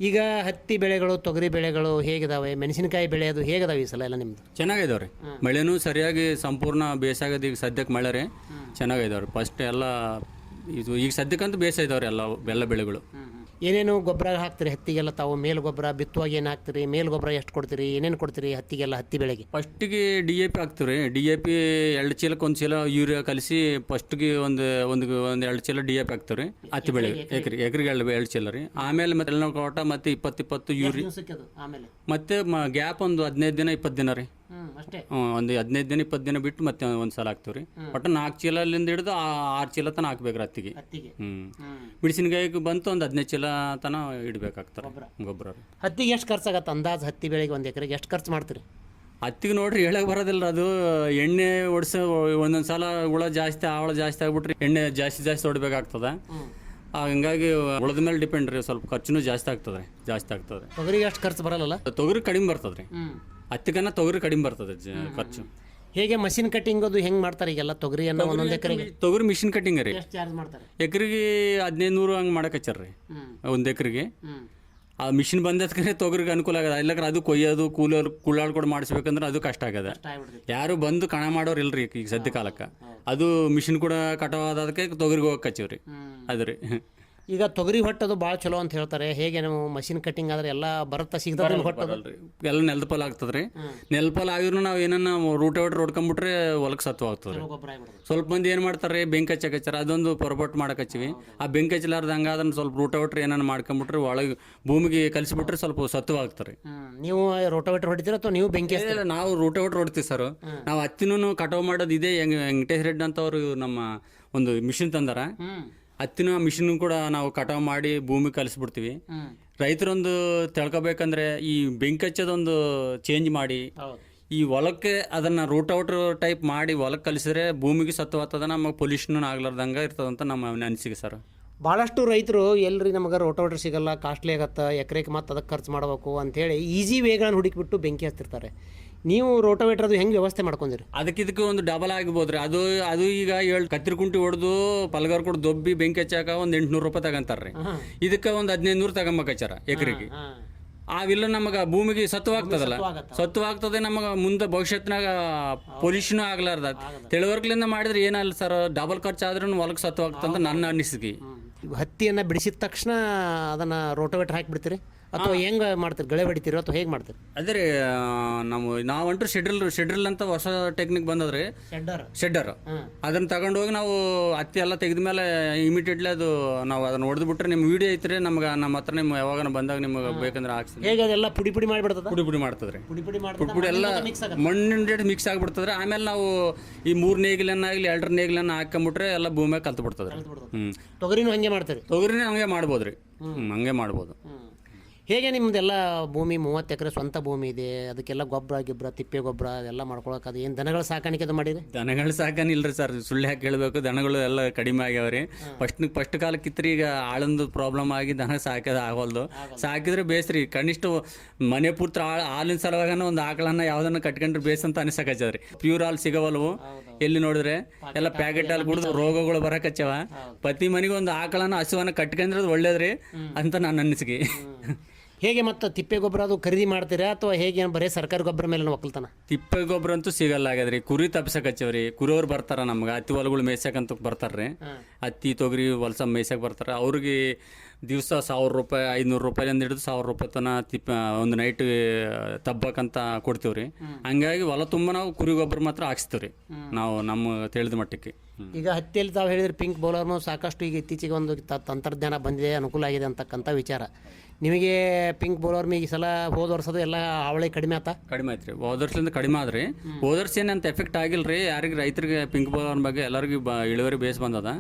ಈಗ ಹತ್ತಿ ಬೆಳೆಗಳು ತೊಗರಿ ಬೆಳೆಗಳು ಹೇಗಿದಾವೆ? ಮೆಣಸಿನಕಾಯಿ ಅದು ಹೇಗಿದಾವೆ ಈ ಸಲ ಎಲ್ಲ ನಿಮ್ದು? ಚೆನ್ನಾಗಿದಾವ್ರಿ. ಮಳೆನೂ ಸರಿಯಾಗಿ ಸಂಪೂರ್ಣ ಬೇಸಾಗದ ಈಗ ಸದ್ಯಕ್ಕೆ ಮಳೆ ರೀ. ಚೆನ್ನಾಗಿದಾವ್ರಿ. ಫಸ್ಟ್ ಎಲ್ಲ ಇದು ಈಗ ಸದ್ಯಕ್ಕಂತೂ ಬೇಸ ಇದಾವ್ರಿ ಎಲ್ಲ ಬೆಲ್ಲ ಬೆಳೆಗಳು. ಏನೇನು ಗೊಬ್ಬರ ಹಾಕ್ತೀರಿ ಹತ್ತಿಗೆಲ್ಲ ತಾವು? ಮೇಲು ಗೊಬ್ಬರ ಬಿತ್ತುವಾಗ ಏನು ಹಾಕ್ತೀರಿ? ಮೇಲು ಗೊಬ್ಬರ ಎಷ್ಟು ಕೊಡ್ತೀರಿ? ಏನೇನು ಕೊಡ್ತೀರಿ ಹತ್ತಿಗೆಲ್ಲ ಹತ್ತಿ ಬೆಳೆಗೆ? ಫಸ್ಟಿಗೆ ಡಿ ಎ ಪಿ ಹಾಕ್ತೀವಿ ರೀ ಡಿ ಎ ಪಿ ಎರಡು ಚೀಲಕ್ಕೆ ಒಂದು ಚೀಲ ಯೂರಿಯಾ ಕಲಿಸಿ ಫಸ್ಟ್ಗೆ ಒಂದು ಒಂದು ಒಂದು ಎರಡು ಚೀಲ ಡಿ ಎ ಪಿ ಹಾಕ್ತೀವಿ ರೀ ಹತ್ತಿ ಬೆಳೆಗೆ ಎಕ್ರಿ ಎಕ್ರಿಗೆ. ಎರಡು ಎರಡು ಚೀಲ ರೀ. ಆಮೇಲೆ ಮತ್ತೆ ಎಲ್ಲ ಕೊಟ್ಟ ಮತ್ತೆ ಇಪ್ಪತ್ತು ಇಪ್ಪತ್ತು ಯೂರಿ. ಆಮೇಲೆ? ಮತ್ತೆ ಗ್ಯಾಪ್ ಒಂದು ಹದಿನೈದು ದಿನ ಇಪ್ಪತ್ತು ದಿನ ರೀ. ಒಂದು ಹದಿನೈದು ದಿನ ಇಪ್ಪತ್ತು ದಿನ ಬಿಟ್ಟು ಮತ್ತೆ ಒಂದು ಸಲ ಹಾಕ್ತೀವಿ ರೀ ಒಟ್ಟು ನಾಲ್ಕು ಚೀಲದಿಂದ ಹಿಡಿದು ಆರು ಚೀಲ ತನಕ ಹಾಕ್ಬೇಕು ರೀ ಹತ್ತಿಗೆ ಹ್ಮ್. ಮೆಣಸಿನ್ಕಾಯಿಗೆ ಬಂತು ಒಂದು ಹದಿನೈದು ಚೀಲ ತನ ಇಡ್ಬೇಕಾಗ್ತಾರೆ ಗೊಬ್ಬರ. ಹತ್ತಿಗೆ ಎಷ್ಟು ಖರ್ಚಾಗತ್ತೆ ಅಂದಾಜು ಹತ್ತಿ ಬೆಳೆಗೆ ಒಂದು ಎಕರೆಗೆ? ಎಷ್ಟು ಖರ್ಚು ಮಾಡ್ತೀರಿ? ಹತ್ತಿಗೆ ನೋಡ್ರಿ ಹೇಳಕ್ ಬರೋದಿಲ್ಲ ಅದು. ಎಣ್ಣೆ ಒಡ್ಸ ಒಂದೊಂದು ಸಲ ಹುಳ ಜಾಸ್ತಿ ಆವಳ ಜಾಸ್ತಿ ಆಗ್ಬಿಟ್ರಿ ಎಣ್ಣೆ ಜಾಸ್ತಿ ಜಾಸ್ತಿ ಹೊಡ್ಬೇಕಾಗ್ತದ. ಹಂಗಾಗಿ ಉಳದ ಮೇಲೆ ಡಿಪೆಂಡ್ ರೀ ಸ್ವಲ್ಪ ಖರ್ಚುನು ಜಾಸ್ತಿ ಆಗ್ತದೆ ಜಾಸ್ತಿ ಆಗ್ತದೆ. ತೊಗರಿಗೆ ಅಷ್ಟು ಖರ್ಚು ಬರಲ್ಲ ತೊಗರಿ ಕಡಿಮೆ ಬರ್ತದ್ರಿ. ಹತ್ತಿಗನ್ನ ತೊಗರಿ ಕಡಿಮೆ ಬರ್ತದೆ ಜ- ಖರ್ಚು. ಹೇಗೆ ಮಷಿನ್ ಕಟ್ಟಿಂಗ್ ಅದು ಹೆಂಗ್ ಮಾಡ್ತಾರೆ ಈಗೆಲ್ಲ? ತೊಗರಿಯನ್ನು ಒಂದೊಂದು ಎಕರೆಗೆ? ತೊಗರಿ ಮಿಷಿನ್ ಕಟ್ಟಿಂಗ್ ರೀ. ಎಷ್ಟು ಚಾರ್ಜ್ ಮಾಡ್ತಾರೆ? ಎಕರೆಗೆ ಹದಿನೈದು ನೂರು ಹಂಗೆ ಮಾಡಕ್ಕೆ ಹಚ್ಚಾರ ರೀ ಒಂದು ಎಕರೆಗೆ. ಆ ಮಿಷಿನ್ ಬಂದದ್ಕೆ ತೊಗರಿಗೆ ಅನುಕೂಲ ಆಗದ. ಇಲ್ಲಕ್ರೆ ಅದು ಕೊಯ್ಯೋದು ಕೂಲರ್ ಕೂಡ ಮಾಡಿಸ್ಬೇಕಂದ್ರೆ ಅದು ಕಷ್ಟ ಆಗದ. ಯಾರು ಬಂದು ಕಣ ಮಾಡೋರು ಇಲ್ರಿ ಈಗ ಸದ್ಯ ಕಾಲಕ್ಕೆ ಅದು ಮಿಷಿನ್ ಕೂಡ ಕಟಾವಾದಕ್ಕೆ ತೊಗರಿಗೆ ಹೋಗಕ್ಕೆ ಹಚ್ಚಿವ್ರಿ. ಅದ್ರಿ ಅದು ರೀ. ಈಗ ತೊಗರಿ ಹೊಟ್ಟದು ಭಾಳ ಚಲೋ ಅಂತ ಹೇಳ್ತಾರೆ. ಹೇಗೆ ನಾವು ಮಷಿನ್ ಕಟ್ಟಿಂಗ್ ಆದ್ರೆ ಎಲ್ಲ ಬರುತ್ತಾ ಸಿಗ್ತದೆ ಹೊಟ್ಟದು? ಎಲ್ಲಾ ಎಲ್ಲ ನೆಲದಪಾಲ್ ಆಗ್ತದೆ ರೀ ನೆಲಪಾಲ್ ಆಗಿದ್ರು ನಾವು ಏನನ್ನ ರೂಟ್ ಔಟ್ ಹೊಡ್ಕೊಂಬಿಟ್ರೆ ಹೊಲಕ್ ಸತ್ವ ಆಗ್ತದೆ ರೀ ಗೊಬ್ಬರ ಆಗ್ಬಿಡ್ತದೆ. ಸ್ವಲ್ಪ ಮಂದಿ ಏನು ಮಾಡ್ತಾರೆ ಬೆಂಕಿ ಹಚ್ಚಾರ ಅದೊಂದು ಪೊರಬಟ್ಟು ಮಾಡಕ್ಕೆ ಹಚ್ಚಿವಿ ಆ ಬೆಂಕಿ ಹಚ್ಚಲಾರ್ದ ಹಂಗಾದ್ರೆ ಸ್ವಲ್ಪ ರೂಟ್ ಔಟ್ ಏನಾನ ಮಾಡ್ಕೊಂಬಿಟ್ರೆ ಒಳಗೆ ಭೂಮಿಗೆ ಕಲಿಸ್ಬಿಟ್ರೆ ಸ್ವಲ್ಪ ಸತ್ವ ಆಗ್ತಾರೆ ನೀವು ರೋಟೋವೇಟರ್ ಹೊಡಿತೀರ ಅಥವಾ ನೀವು ಬೆಂಕಿ ನಾವು ರೂಟ್ ಔಟ್ ಹೊಡ್ತೀವಿ ಸರ್. ನಾವು ಹತ್ತಿನೂ ಕಟಾವ್ ಮಾಡೋದು ಇದೇ ಹೆಂಗ್ ವೆಂಕಟೇಶ್ ರೆಡ್ಡಿ ಅಂತ ಅವರು ನಮ್ಮ ಒಂದು ಮಿಷಿನ್ ತಂದಾರ. ಹತ್ತಿನ ಮಿಷಿನ್ ಕೂಡ ನಾವು ಕಟಾವು ಮಾಡಿ ಭೂಮಿ ಕಲಿಸ್ಬಿಡ್ತೀವಿ. ರೈತರೊಂದು ತಿಳ್ಕೊಬೇಕಂದ್ರೆ ಈ ಬೆಂಕಿ ಹಚ್ಚೋದೊಂದು ಚೇಂಜ್ ಮಾಡಿ ಈ ಹೊಲಕ್ಕೆ ಅದನ್ನ ರೂಟ್ ಔಟ್ ಟೈಪ್ ಮಾಡಿ ಹೊಲಕ್ಕೆ ಕಲಿಸಿದ್ರೆ ಭೂಮಿಗೆ ಸತ್ವ ಆಗ್ತದ ನಮಗೆ ಪೊಲ್ಯೂಷನ್ ಆಗ್ಲಾರ್ದಂಗ ಇರ್ತದಂತ ನಮ್ಮ ಅನಿಸಿಕೆ ಸರ್. ಭಾಳಷ್ಟು ರೈತರು ಎಲ್ರಿ ನಮಗೆ ರೋಟೋಟ್ರ್ ಸಿಗಲ್ಲ ಕಾಸ್ಟ್ಲಿ ಆಗತ್ತೆ ಎಕರೆಗೆ ಮತ್ತೆ ಅದಕ್ಕೆ ಖರ್ಚು ಮಾಡಬೇಕು ಹೇಳಿ ಈಸಿ ವೇಗಳನ್ನು ಹುಡುಕಿಬಿಟ್ಟು ಬೆಂಕಿ ಹಚ್ತಿರ್ತಾರೆ ನೀವು ರೋಟೋವೇಟರ್ ಅದು ಹೆಂಗೆ ವ್ಯವಸ್ಥೆ ಮಾಡ್ಕೊಂಡಿರಿ? ಅದಕ್ಕಿದಕ್ಕೆ ಒಂದು ಡಬಲ್ ಆಗ್ಬೋದ್ರಿ ಅದು ಅದು ಈಗ ಏಳು ಕತ್ತಿರಿ ಕುಂಟಿ ಹೊಡೆದು ಪಲ್ಗಾರ್ ಕೊಡ್ ದೊಬ್ಬಿ ಬೆಂಕಿ ಹಚ್ಚಾಕ ಒಂದು ಎಂಟುನೂರು ರೂಪಾಯಿ ತಗೊಂತಾರ್ರಿ. ಇದಕ್ಕೆ ಒಂದು ಹದಿನೈದು ನೂರು ತಗೊಂಬಕಚ್ಚಾರ ಎಕರೆಗೆ. ಆ ವಿಲ್ಲ ನಮಗೆ ಭೂಮಿಗೆ ಸತ್ವಾಗ್ತದಲ್ಲ ಆಗ್ತದಲ್ಲ? ಸತ್ವ ಆಗ್ತದೆ ನಮಗೆ ಮುಂದೆ ಭವಿಷ್ಯತ್ನಾಗ ಪೊಲ್ಯೂಷನ್ ಆಗ್ಲಾರ್ದ. ತಿಳುವರ್ಕ್ಲಿಂದ ಮಾಡಿದ್ರೆ ಏನಲ್ಲ ಸರ್ ಡಬಲ್ ಖರ್ಚು ಆದ್ರೂ ಹೊಲಕ್ಕೆ ಸತ್ವಾಗ್ತಂತ ನನ್ನ ಅನಿಸಿಕೆ. ಹತ್ತಿಯನ್ನ ಹತ್ತಿಯನ್ನು ಬಿಡಿಸಿದ ತಕ್ಷಣ ಅದನ್ನು ರೋಟೋವೇಟರ್ ಹಾಕಿಬಿಡ್ತೀರಿ? ಅಥವಾ ಹೆಂಗೆ ಮಾಡ್ತೀರಿ? ಗಳೆ ಹೊಡಿತೀರಿ ಅಥವಾ ಹೇಗೆ ಮಾಡ್ತೀರಿ? ಅದೇ ರೀ ನಾವು ನಾವಂಟ್ರು ಶೆಡ್ರಿಲ್ ಶೆಡ್ರಿಲ್ ಅಂತ ಹೊಸ ಟೆಕ್ನಿಕ್ ಬಂದದ್ರಿ. ಶೆಡ್ಡರ್. ಶೆಡ್ಡರ್. ತಗೊಂಡು ಅದನ್ನ ತಗೊಂಡೋಗಿ ನಾವು ಹತ್ತಿ ಎಲ್ಲ ತೆಗೆದ ಮೇಲೆ ಇಮಿಡಿಯೇಟ್ಲಿ ಅದು ನಾವು ಅದನ್ನ ಹೊಡೆದು ಬಿಟ್ರೆ ನಿಮ್ಮ ವಿಡಿಯೋ ಐತ್ರಿ ನಮ್ಗೆ ನಮ್ಮ ಹತ್ರ ನಿಮ್ಮ ಯಾವಾಗ ಬಂದಾಗ ನಿಮ್ಗೆ ಬೇಕಂದ್ರೆ ಹಾಕ್ಸ್ತೀವಿ ಹೇಗೆ ಅದೆಲ್ಲ ಪುಡಿ ಪುಡಿ ಮಾಡಿಬಿಡ್ತದ? ಪುಡಿ ಪುಡಿ ಮಾಡ್ತದ್ರಿ. ಪುಡಿ ಪುಡಿ ಪುಡಿ ಪುಡಿ ಎಲ್ಲ ಮಣ್ಣಿನ ಜೊತೆ ಮಿಕ್ಸ್ ಆಗಿಬಿಡ್ತದ್ರಿ. ಆಮೇಲೆ ನಾವು ಈ ಮೂರು ನೇಗಿಲನ್ನಾಗಲಿ ಎರಡರ ನೇಗಿಲನ್ನ ಹಾಕೊಂಬಿಟ್ರೆ ಎಲ್ಲ ಭೂಮಿಯಾಗ ಕಲ್ತು ಬಿಡ್ತದ್ರಿ ಹ್ಞೂ ತೊಗರಿನೂ ಹಂಗೆ ಮಾಡ್ತಾರೆ? ತೊಗರಿನೂ ಹಂಗೆ ಮಾಡ್ಬೋದ್ರಿ. ಹ್ಞೂ ಹಂಗೆ ಮಾಡ್ಬೋದು. ಹೇಗೆ ನಿಮ್ಮದೆಲ್ಲ ಭೂಮಿ ಮೂವತ್ತು ಎಕರೆ ಸ್ವಂತ ಭೂಮಿ ಇದೆ ಅದಕ್ಕೆಲ್ಲ ಗೊಬ್ಬರ ಗಿಬ್ಬರ ತಿಪ್ಪೆ ಗೊಬ್ಬರ ಅದೆಲ್ಲ ಮಾಡ್ಕೊಳಕ್ಕೆ ಅದು ಏನು ದನಗಳ ಸಾಕಾಣಿಕೆ ಅದು ಮಾಡಿರಿ? ದನಗಳು ರೀ ಸರ್ ಸುಳ್ಳು ಹಾಕಿ ಹೇಳ್ಬೇಕು ದನಗಳು ಎಲ್ಲ ಕಡಿಮೆ ಆಗ್ಯಾವ್ರಿ. ಫಸ್ಟ್ ಫಸ್ಟ್ ಕಾಲಕ್ಕಿತ್ರಿ ಈಗ ಆಳಂದು ಪ್ರಾಬ್ಲಮ್ ಆಗಿ ದನ ಸಾಕೋದು ಆಗೋಲ್ದು ಸಾಕಿದ್ರೆ ಬೇಸ್ರಿ ಕನಿಷ್ಠ ಮನೆ ಪೂರ್ತಿ ಆಳು ಹಾಲಿನ ಸಲುವಾಗನ ಒಂದು ಆಕಳನ್ನ ಯಾವ್ದನ್ನ ಕಟ್ಕೊಂಡ್ರೆ ಬೇಸ್ ಅಂತ ಅನಿಸಕಚ್ಚದ್ರಿ ಪ್ಯೂರ್ ಹಾಲು ಸಿಗವಲ್ವು. ಎಲ್ಲಿ ನೋಡಿದ್ರೆ ಎಲ್ಲ ಪ್ಯಾಕೆಟ್ ಹಾಲು ಕುಡಿದು ರೋಗಗಳು ಬರಕಚ್ಚವ ಪ್ರತಿ ಮನೆಗೆ ಒಂದು ಆಕಳನ್ನ ಹಸುವನ್ನ ಕಟ್ಕೊಂಡ್ರೆ ಒಳ್ಳೇದ್ರಿ ಅಂತ ನಾನು ಅನಿಸಿಕೆ. ಹೇಗೆ ಮತ್ತೆ ತಿಪ್ಪೆ ಗೊಬ್ಬರ ಅದು ಖರೀದಿ ಮಾಡ್ತೀರಾ ಅಥವಾ ಹೇಗೆ ಬರೀ ಸರ್ಕಾರಿ ಗೊಬ್ಬರ ಮೇಲೆ ಒಕ್ಕಲ್ತಾನ? ತಿಪ್ಪೆ ಗೊಬ್ಬರ ಅಂತೂ ಸಿಗಲ್ಲ ಆಗ್ಯದ್ರಿ ಕುರಿ ತಪ್ಸಕ್ ಹಚ್ಚವ್ರಿ. ಕುರಿಯವ್ರು ಬರ್ತಾರ ನಮ್ಗೆ ಹತ್ತಿ ಹೊಲಗಳು ಮೇಯ್ಸಕ್ಕಂತ ಬರ್ತಾರ್ರಿ. ಹತ್ತಿ ತೊಗರಿ ಹೊಲಸ ಮೇಯ್ಸಕ್ ಬರ್ತಾರ. ಅವ್ರಿಗೆ ದಿವಸ ಸಾವಿರ ರೂಪಾಯಿ ಐದುನೂರು ರೂಪಾಯಿಂದ ಹಿಡಿದು ಸಾವಿರ ರೂಪಾಯಿ ತನ ತಿಪ್ಪ ಒಂದು ನೈಟ್ ತಬ್ಬಕಂತ ಕೊಡ್ತೀವ್ರಿ. ಹಂಗಾಗಿ ಹೊಲ ತುಂಬ ನಾವು ಕುರಿ ಗೊಬ್ಬರ ಮಾತ್ರ ಹಾಕ್ಸ್ತೀವ್ರಿ. ನಾವು ನಮ್ಮ ತಿಳಿದ ಮಟ್ಟಕ್ಕೆ. ಈಗ ಹತ್ತಿಯಲ್ಲಿ ತಾವು ಹೇಳಿದ್ರೆ ಪಿಂಕ್ ಬೌಲರ್ನು ಸಾಕಷ್ಟು ಈಗ ಇತ್ತೀಚೆಗೆ ಒಂದು ತ- ತಂತ್ರಜ್ಞಾನ ಬಂದಿದೆ ಅನುಕೂಲ ಆಗಿದೆ ಅಂತಕ್ಕಂಥ ವಿಚಾರ. ನಿಮಗೆ ಪಿಂಕ್ ಬೌಲರ್ ಈ ಸಲ ಹೋದ ವರ್ಷದ ಎಲ್ಲ ಅವಳಿ ಕಡಿಮೆ ಆತ? ಕಡಿಮೆ ಐತ್ರಿ ಹೋದ ವರ್ಷದಿಂದ ಕಡಿಮೆ ಆದ್ರಿ ಹೋದ ವರ್ಷ ಏನಂತ ಎಫೆಕ್ಟ್ ಆಗಿಲ್ಲ ರೀ. ಯಾರಿಗೆ ರೈತರಿಗೆ ಪಿಂಕ್ ಬೌಲರ್ ಬಗ್ಗೆ ಎಲ್ಲರಿಗೂ ಬ ಇಳುವರಿ ಬೇಸ್ ಬಂದದ.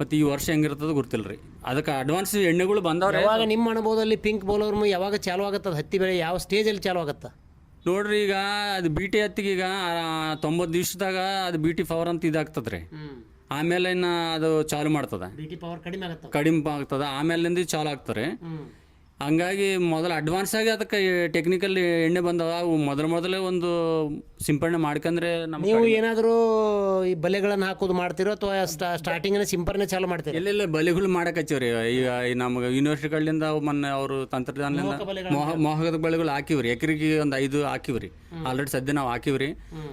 ಮತ್ತು ಈ ವರ್ಷ ಹೆಂಗಿರ್ತದ ರೀ. ಅದಕ್ಕೆ ಅಡ್ವಾನ್ಸ್ ಎಣ್ಣೆಗಳು ಬಂದವ್ರೆ. ಯಾವಾಗ ನಿಮ್ಮ ಅನುಭವದಲ್ಲಿ ಪಿಂಕ್ ಬೌಲರ್ ಯಾವಾಗ ಚಾಲು ಆಗುತ್ತದೆ ಹತ್ತಿ ಬೆಳೆ ಯಾವ ಸ್ಟೇಜಲ್ಲಿ ಚಾಲು ಆಗುತ್ತಾ? ನೋಡ್ರಿ ಈಗ ಅದು ಬಿ ಟಿ ಹತ್ತಿಗೆ ಈಗ ತೊಂಬತ್ತು ದಿವ್ಸದಾಗ ಅದು ಬಿ ಟಿ ಪವರ್ ಅಂತ ಇದಾಗ್ತದೆ ರೀ. ಆಮೇಲೆ ಇನ್ನು ಅದು ಚಾಲು ಮಾಡ್ತದೆ. ಬಿ ಟಿ ಪವರ್ ಕಡಿಮೆ ಆಗುತ್ತೆ? ಕಡಿಮೆ ಆಗ್ತದ. ಆಮೇಲಿಂದ ಚಾಲು ಆಗ್ತಾರೆ ಹಂಗಾಗಿ ಮೊದಲು ಅಡ್ವಾನ್ಸ್ ಆಗಿ ಅದಕ್ಕೆ ಟೆಕ್ನಿಕಲ್ ಎಣ್ಣೆ ಬಂದವ ಅವು ಮೊದಲು ಮೊದಲೇ ಒಂದು ಸಿಂಪರಣೆ ಮಾಡ್ಕಂದ್ರೆ ನಮ್ಮ ನೀವು ಏನಾದರೂ ಈ ಬಲೆಗಳನ್ನು ಹಾಕೋದು ಮಾಡ್ತೀರೋ ಅಥವಾ ಸ್ಟಾರ್ಟಿಂಗ್ ಸಿಂಪರಣೆ ಚಾಲು ಮಾಡ್ತೀರಿ? ಇಲ್ಲ ಬಲಿಗಳು ಮಾಡಕ್ ಹಚ್ಚಿವ್ರಿ ಈಗ ಈ ನಮ್ಗೆ ಯೂನಿವರ್ಸಿಟಿಗಳಿಂದ ಮೊನ್ನೆ ಅವರು ತಂತ್ರಜ್ಞಾನದಿಂದ ಮೋಹ ಬಲೆಗಳು ಹಾಕಿವ್ರಿ. ಎಕರೆಗೆ ಒಂದು ಐದು ಹಾಕಿವ್ರಿ. ಆಲ್ರೆಡಿ ಸದ್ಯ ನಾವು ಹಾಕಿವ್ರಿ.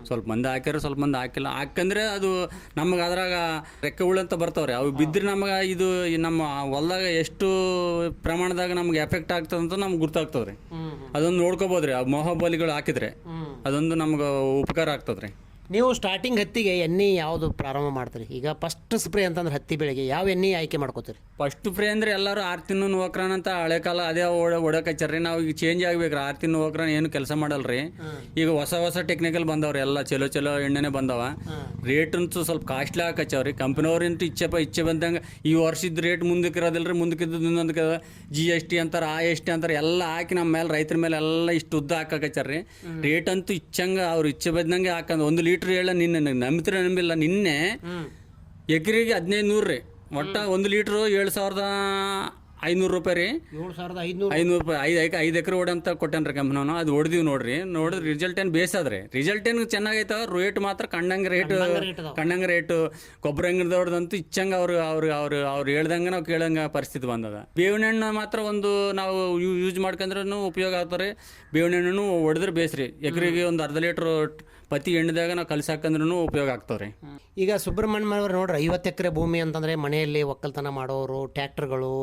ಸ್ವಲ್ಪ ಮಂದಿ ಹಾಕ್ಯಾರ ಸ್ವಲ್ಪ ಮಂದಿ ಹಾಕಿಲ್ಲ. ಹಾಕಂದ್ರೆ ಅದು ನಮಗೆ ಅದ್ರಾಗ ರೆಕ್ಕೆ ಉಳ್ಳಂತ ಬರ್ತಾವ್ರಿ. ಅವು ಬಿದ್ದರೆ ನಮಗೆ ಇದು ಈ ನಮ್ಮ ಹೊಲ್ದಾಗ ಎಷ್ಟು ಪ್ರಮಾಣದಾಗ ನಮ್ಗೆ ಎಫೆಕ್ಟ್ ಆಗ್ತದೆ ಅಂತ ನಮ್ಗೆ ಗೊತ್ತಾಗ್ತದ್ರಿ ಅದೊಂದು ನೋಡ್ಕೋಬೋದ್ರಿ. ಆ ಮೊಹಬಲಿಗಳು ಹಾಕಿದ್ರೆ ಅದೊಂದು ನಮ್ಗೆ ಉಪಕಾರ ಆಗ್ತದ್ರಿ. ನೀವು ಸ್ಟಾರ್ಟಿಂಗ್ ಹತ್ತಿಗೆ ಎಣ್ಣೆ ಯಾವುದು ಪ್ರಾರಂಭ ಮಾಡ್ತೀರಿ? ಈಗ ಫಸ್ಟ್ ಸ್ಪ್ರೇ ಅಂತಂದ್ರೆ ಹತ್ತಿ ಬೆಳೆಗೆ ಯಾವ ಎಣ್ಣೆ ಆಯ್ಕೆ ಮಾಡ್ಕೋತೀರಿ? ಫಸ್ಟ್ ಸ್ಪ್ರೇ ಅಂದ್ರೆ ಎಲ್ಲರೂ ಆರು ತಿನ್ನು ನೋಕ್ರನ್ ಅಂತ ಹಳೆ ಕಾಲ ಅದೇ ಹಚ್ಚಾರ್ರಿ ನಾವು ಈಗ ಚೇಂಜ್ ಆಗ್ಬೇಕ್ರಿ. ಆರು ತಿನ್ನು ಹೋಗ್ರ ಏನು ಕೆಲಸ ಮಾಡಲ್ರಿ. ಈಗ ಹೊಸ ಹೊಸ ಟೆಕ್ನಿಕಲ್ ಬಂದವ್ರಿ. ಎಲ್ಲ ಚಲೋ ಚಲೋ ಎಣ್ಣೆನೆ ಬಂದವ. ರೇಟ್ ಅಂತೂ ಸ್ವಲ್ಪ ಕಾಸ್ಟ್ಲಿ ಹಾಕಚ್ಚವ್ರಿ. ಕಂಪ್ನಿಯವ್ರಿಂತೂ ಕಂಪ್ನಿಯವ್ರಂತೂ ಇಚ್ಛೆಪ ಇಚ್ಛೆ ಬಂದಂಗೆ ಈ ವರ್ಷದ ರೇಟ್ ಮುಂದಕ್ಕೆ ಇರೋದಿಲ್ರಿ. ಮುಂದಕ್ಕೆ ಇನ್ನೊಂದು ಜಿ ಎಸ್ ಟಿ ಅಂತಾರ ಆ ಎಸ್ ಟಿ ಅಂತಾರೆ ಎಲ್ಲ ಹಾಕಿ ನಮ್ಮ ಮೇಲೆ ರೈತರ ಮೇಲೆ ಎಲ್ಲ ಇಷ್ಟು ಉದ್ದ ಹಾಕಕ್ಕೆ ಹಚ್ಚಾರ್ರಿ ರೇಟ್ ಅಂತೂ ಇಚ್ಚಂಗೆ ಅವ್ರು ಇಚ್ಛೆ ಬಂದಂಗೆ ಹಾಕಂದ್ ಒಂದು ಲೀಟ್ರ್ ಹೇಳ ನಿನ್ನೆ ನಂಬಿದ್ರೆ ನಂಬಿಲ್ಲ ನಿನ್ನೆ ಎಕರೆಗೆ ಹದಿನೈದು ನೂರು ರೀ. ಒಟ್ಟ ಒಂದು ಲೀಟ್ರು ಏಳು ಸಾವಿರದ ಐನೂರು ರೂಪಾಯಿ ರೀ. ಏಳು ಸಾವಿರದ ಐದುನೂರು. ಐನೂರು ರೂಪಾಯಿ ಐದು ಐದು ಐದು ಎಕರೆ ಓಡಂತ ಅಂತ ಕೊಟ್ಟೇನ್ರಿ ಕಂಪ್ನವನು ಅದು ಹೊಡೆದಿವಿ ನೋಡ್ರಿ. ನೋಡಿದ್ರೆ ರಿಸಲ್ಟ್ ಏನು ಬೇಸಾದ್ರಿ ರಿಸಲ್ಟ್ ಏನು ಚೆನ್ನಾಗೈತವ ರೇಟ್ ಮಾತ್ರ ಕಂಡಂಗೆ ರೇಟ್ ಕಂಡಂಗೆ ರೇಟು ಗೊಬ್ಬರ ಹೆಂಗದವ್ರದಂತೂ ಇಚ್ಚಂಗೆ ಅವ್ರು ಅವ್ರು ಅವ್ರು ಅವ್ರು ಹೇಳ್ದಂಗೆ ನಾವು ಕೇಳಂಗೆ ಪರಿಸ್ಥಿತಿ ಬಂದದ. ಬೇವಿನ ಹಣ್ಣು ಮಾತ್ರ ಒಂದು ನಾವು ಯೂಸ್ ಮಾಡ್ಕೊಂಡ್ರೂ ಉಪಯೋಗ ಆಗ್ತಾರೆ ಬೇವಿನ ಹಣ್ಣು ಹೊಡೆದ್ರೆ ಬೇಸ್ರಿ ಎಕರೆಗೆ ಒಂದು ಅರ್ಧ ಲೀಟ್ರ್ ಪತಿ ಎಣ್ಣೆದಾಗ ನಾವು ಕಲಸಿ ಉಪಯೋಗ ಉಪಯೋಗ ರೀ ಈಗ ಸುಬ್ರಹ್ಮಣ್ಯ ಅವ್ರು ನೋಡ್ರಿ ಐವತ್ತು ಎಕರೆ ಭೂಮಿ ಅಂತಂದ್ರೆ ಮನೆಯಲ್ಲಿ ಒಕ್ಕಲ್ತನ ಮಾಡೋರು ಟ್ಯಾಕ್ಟರ್ಗಳು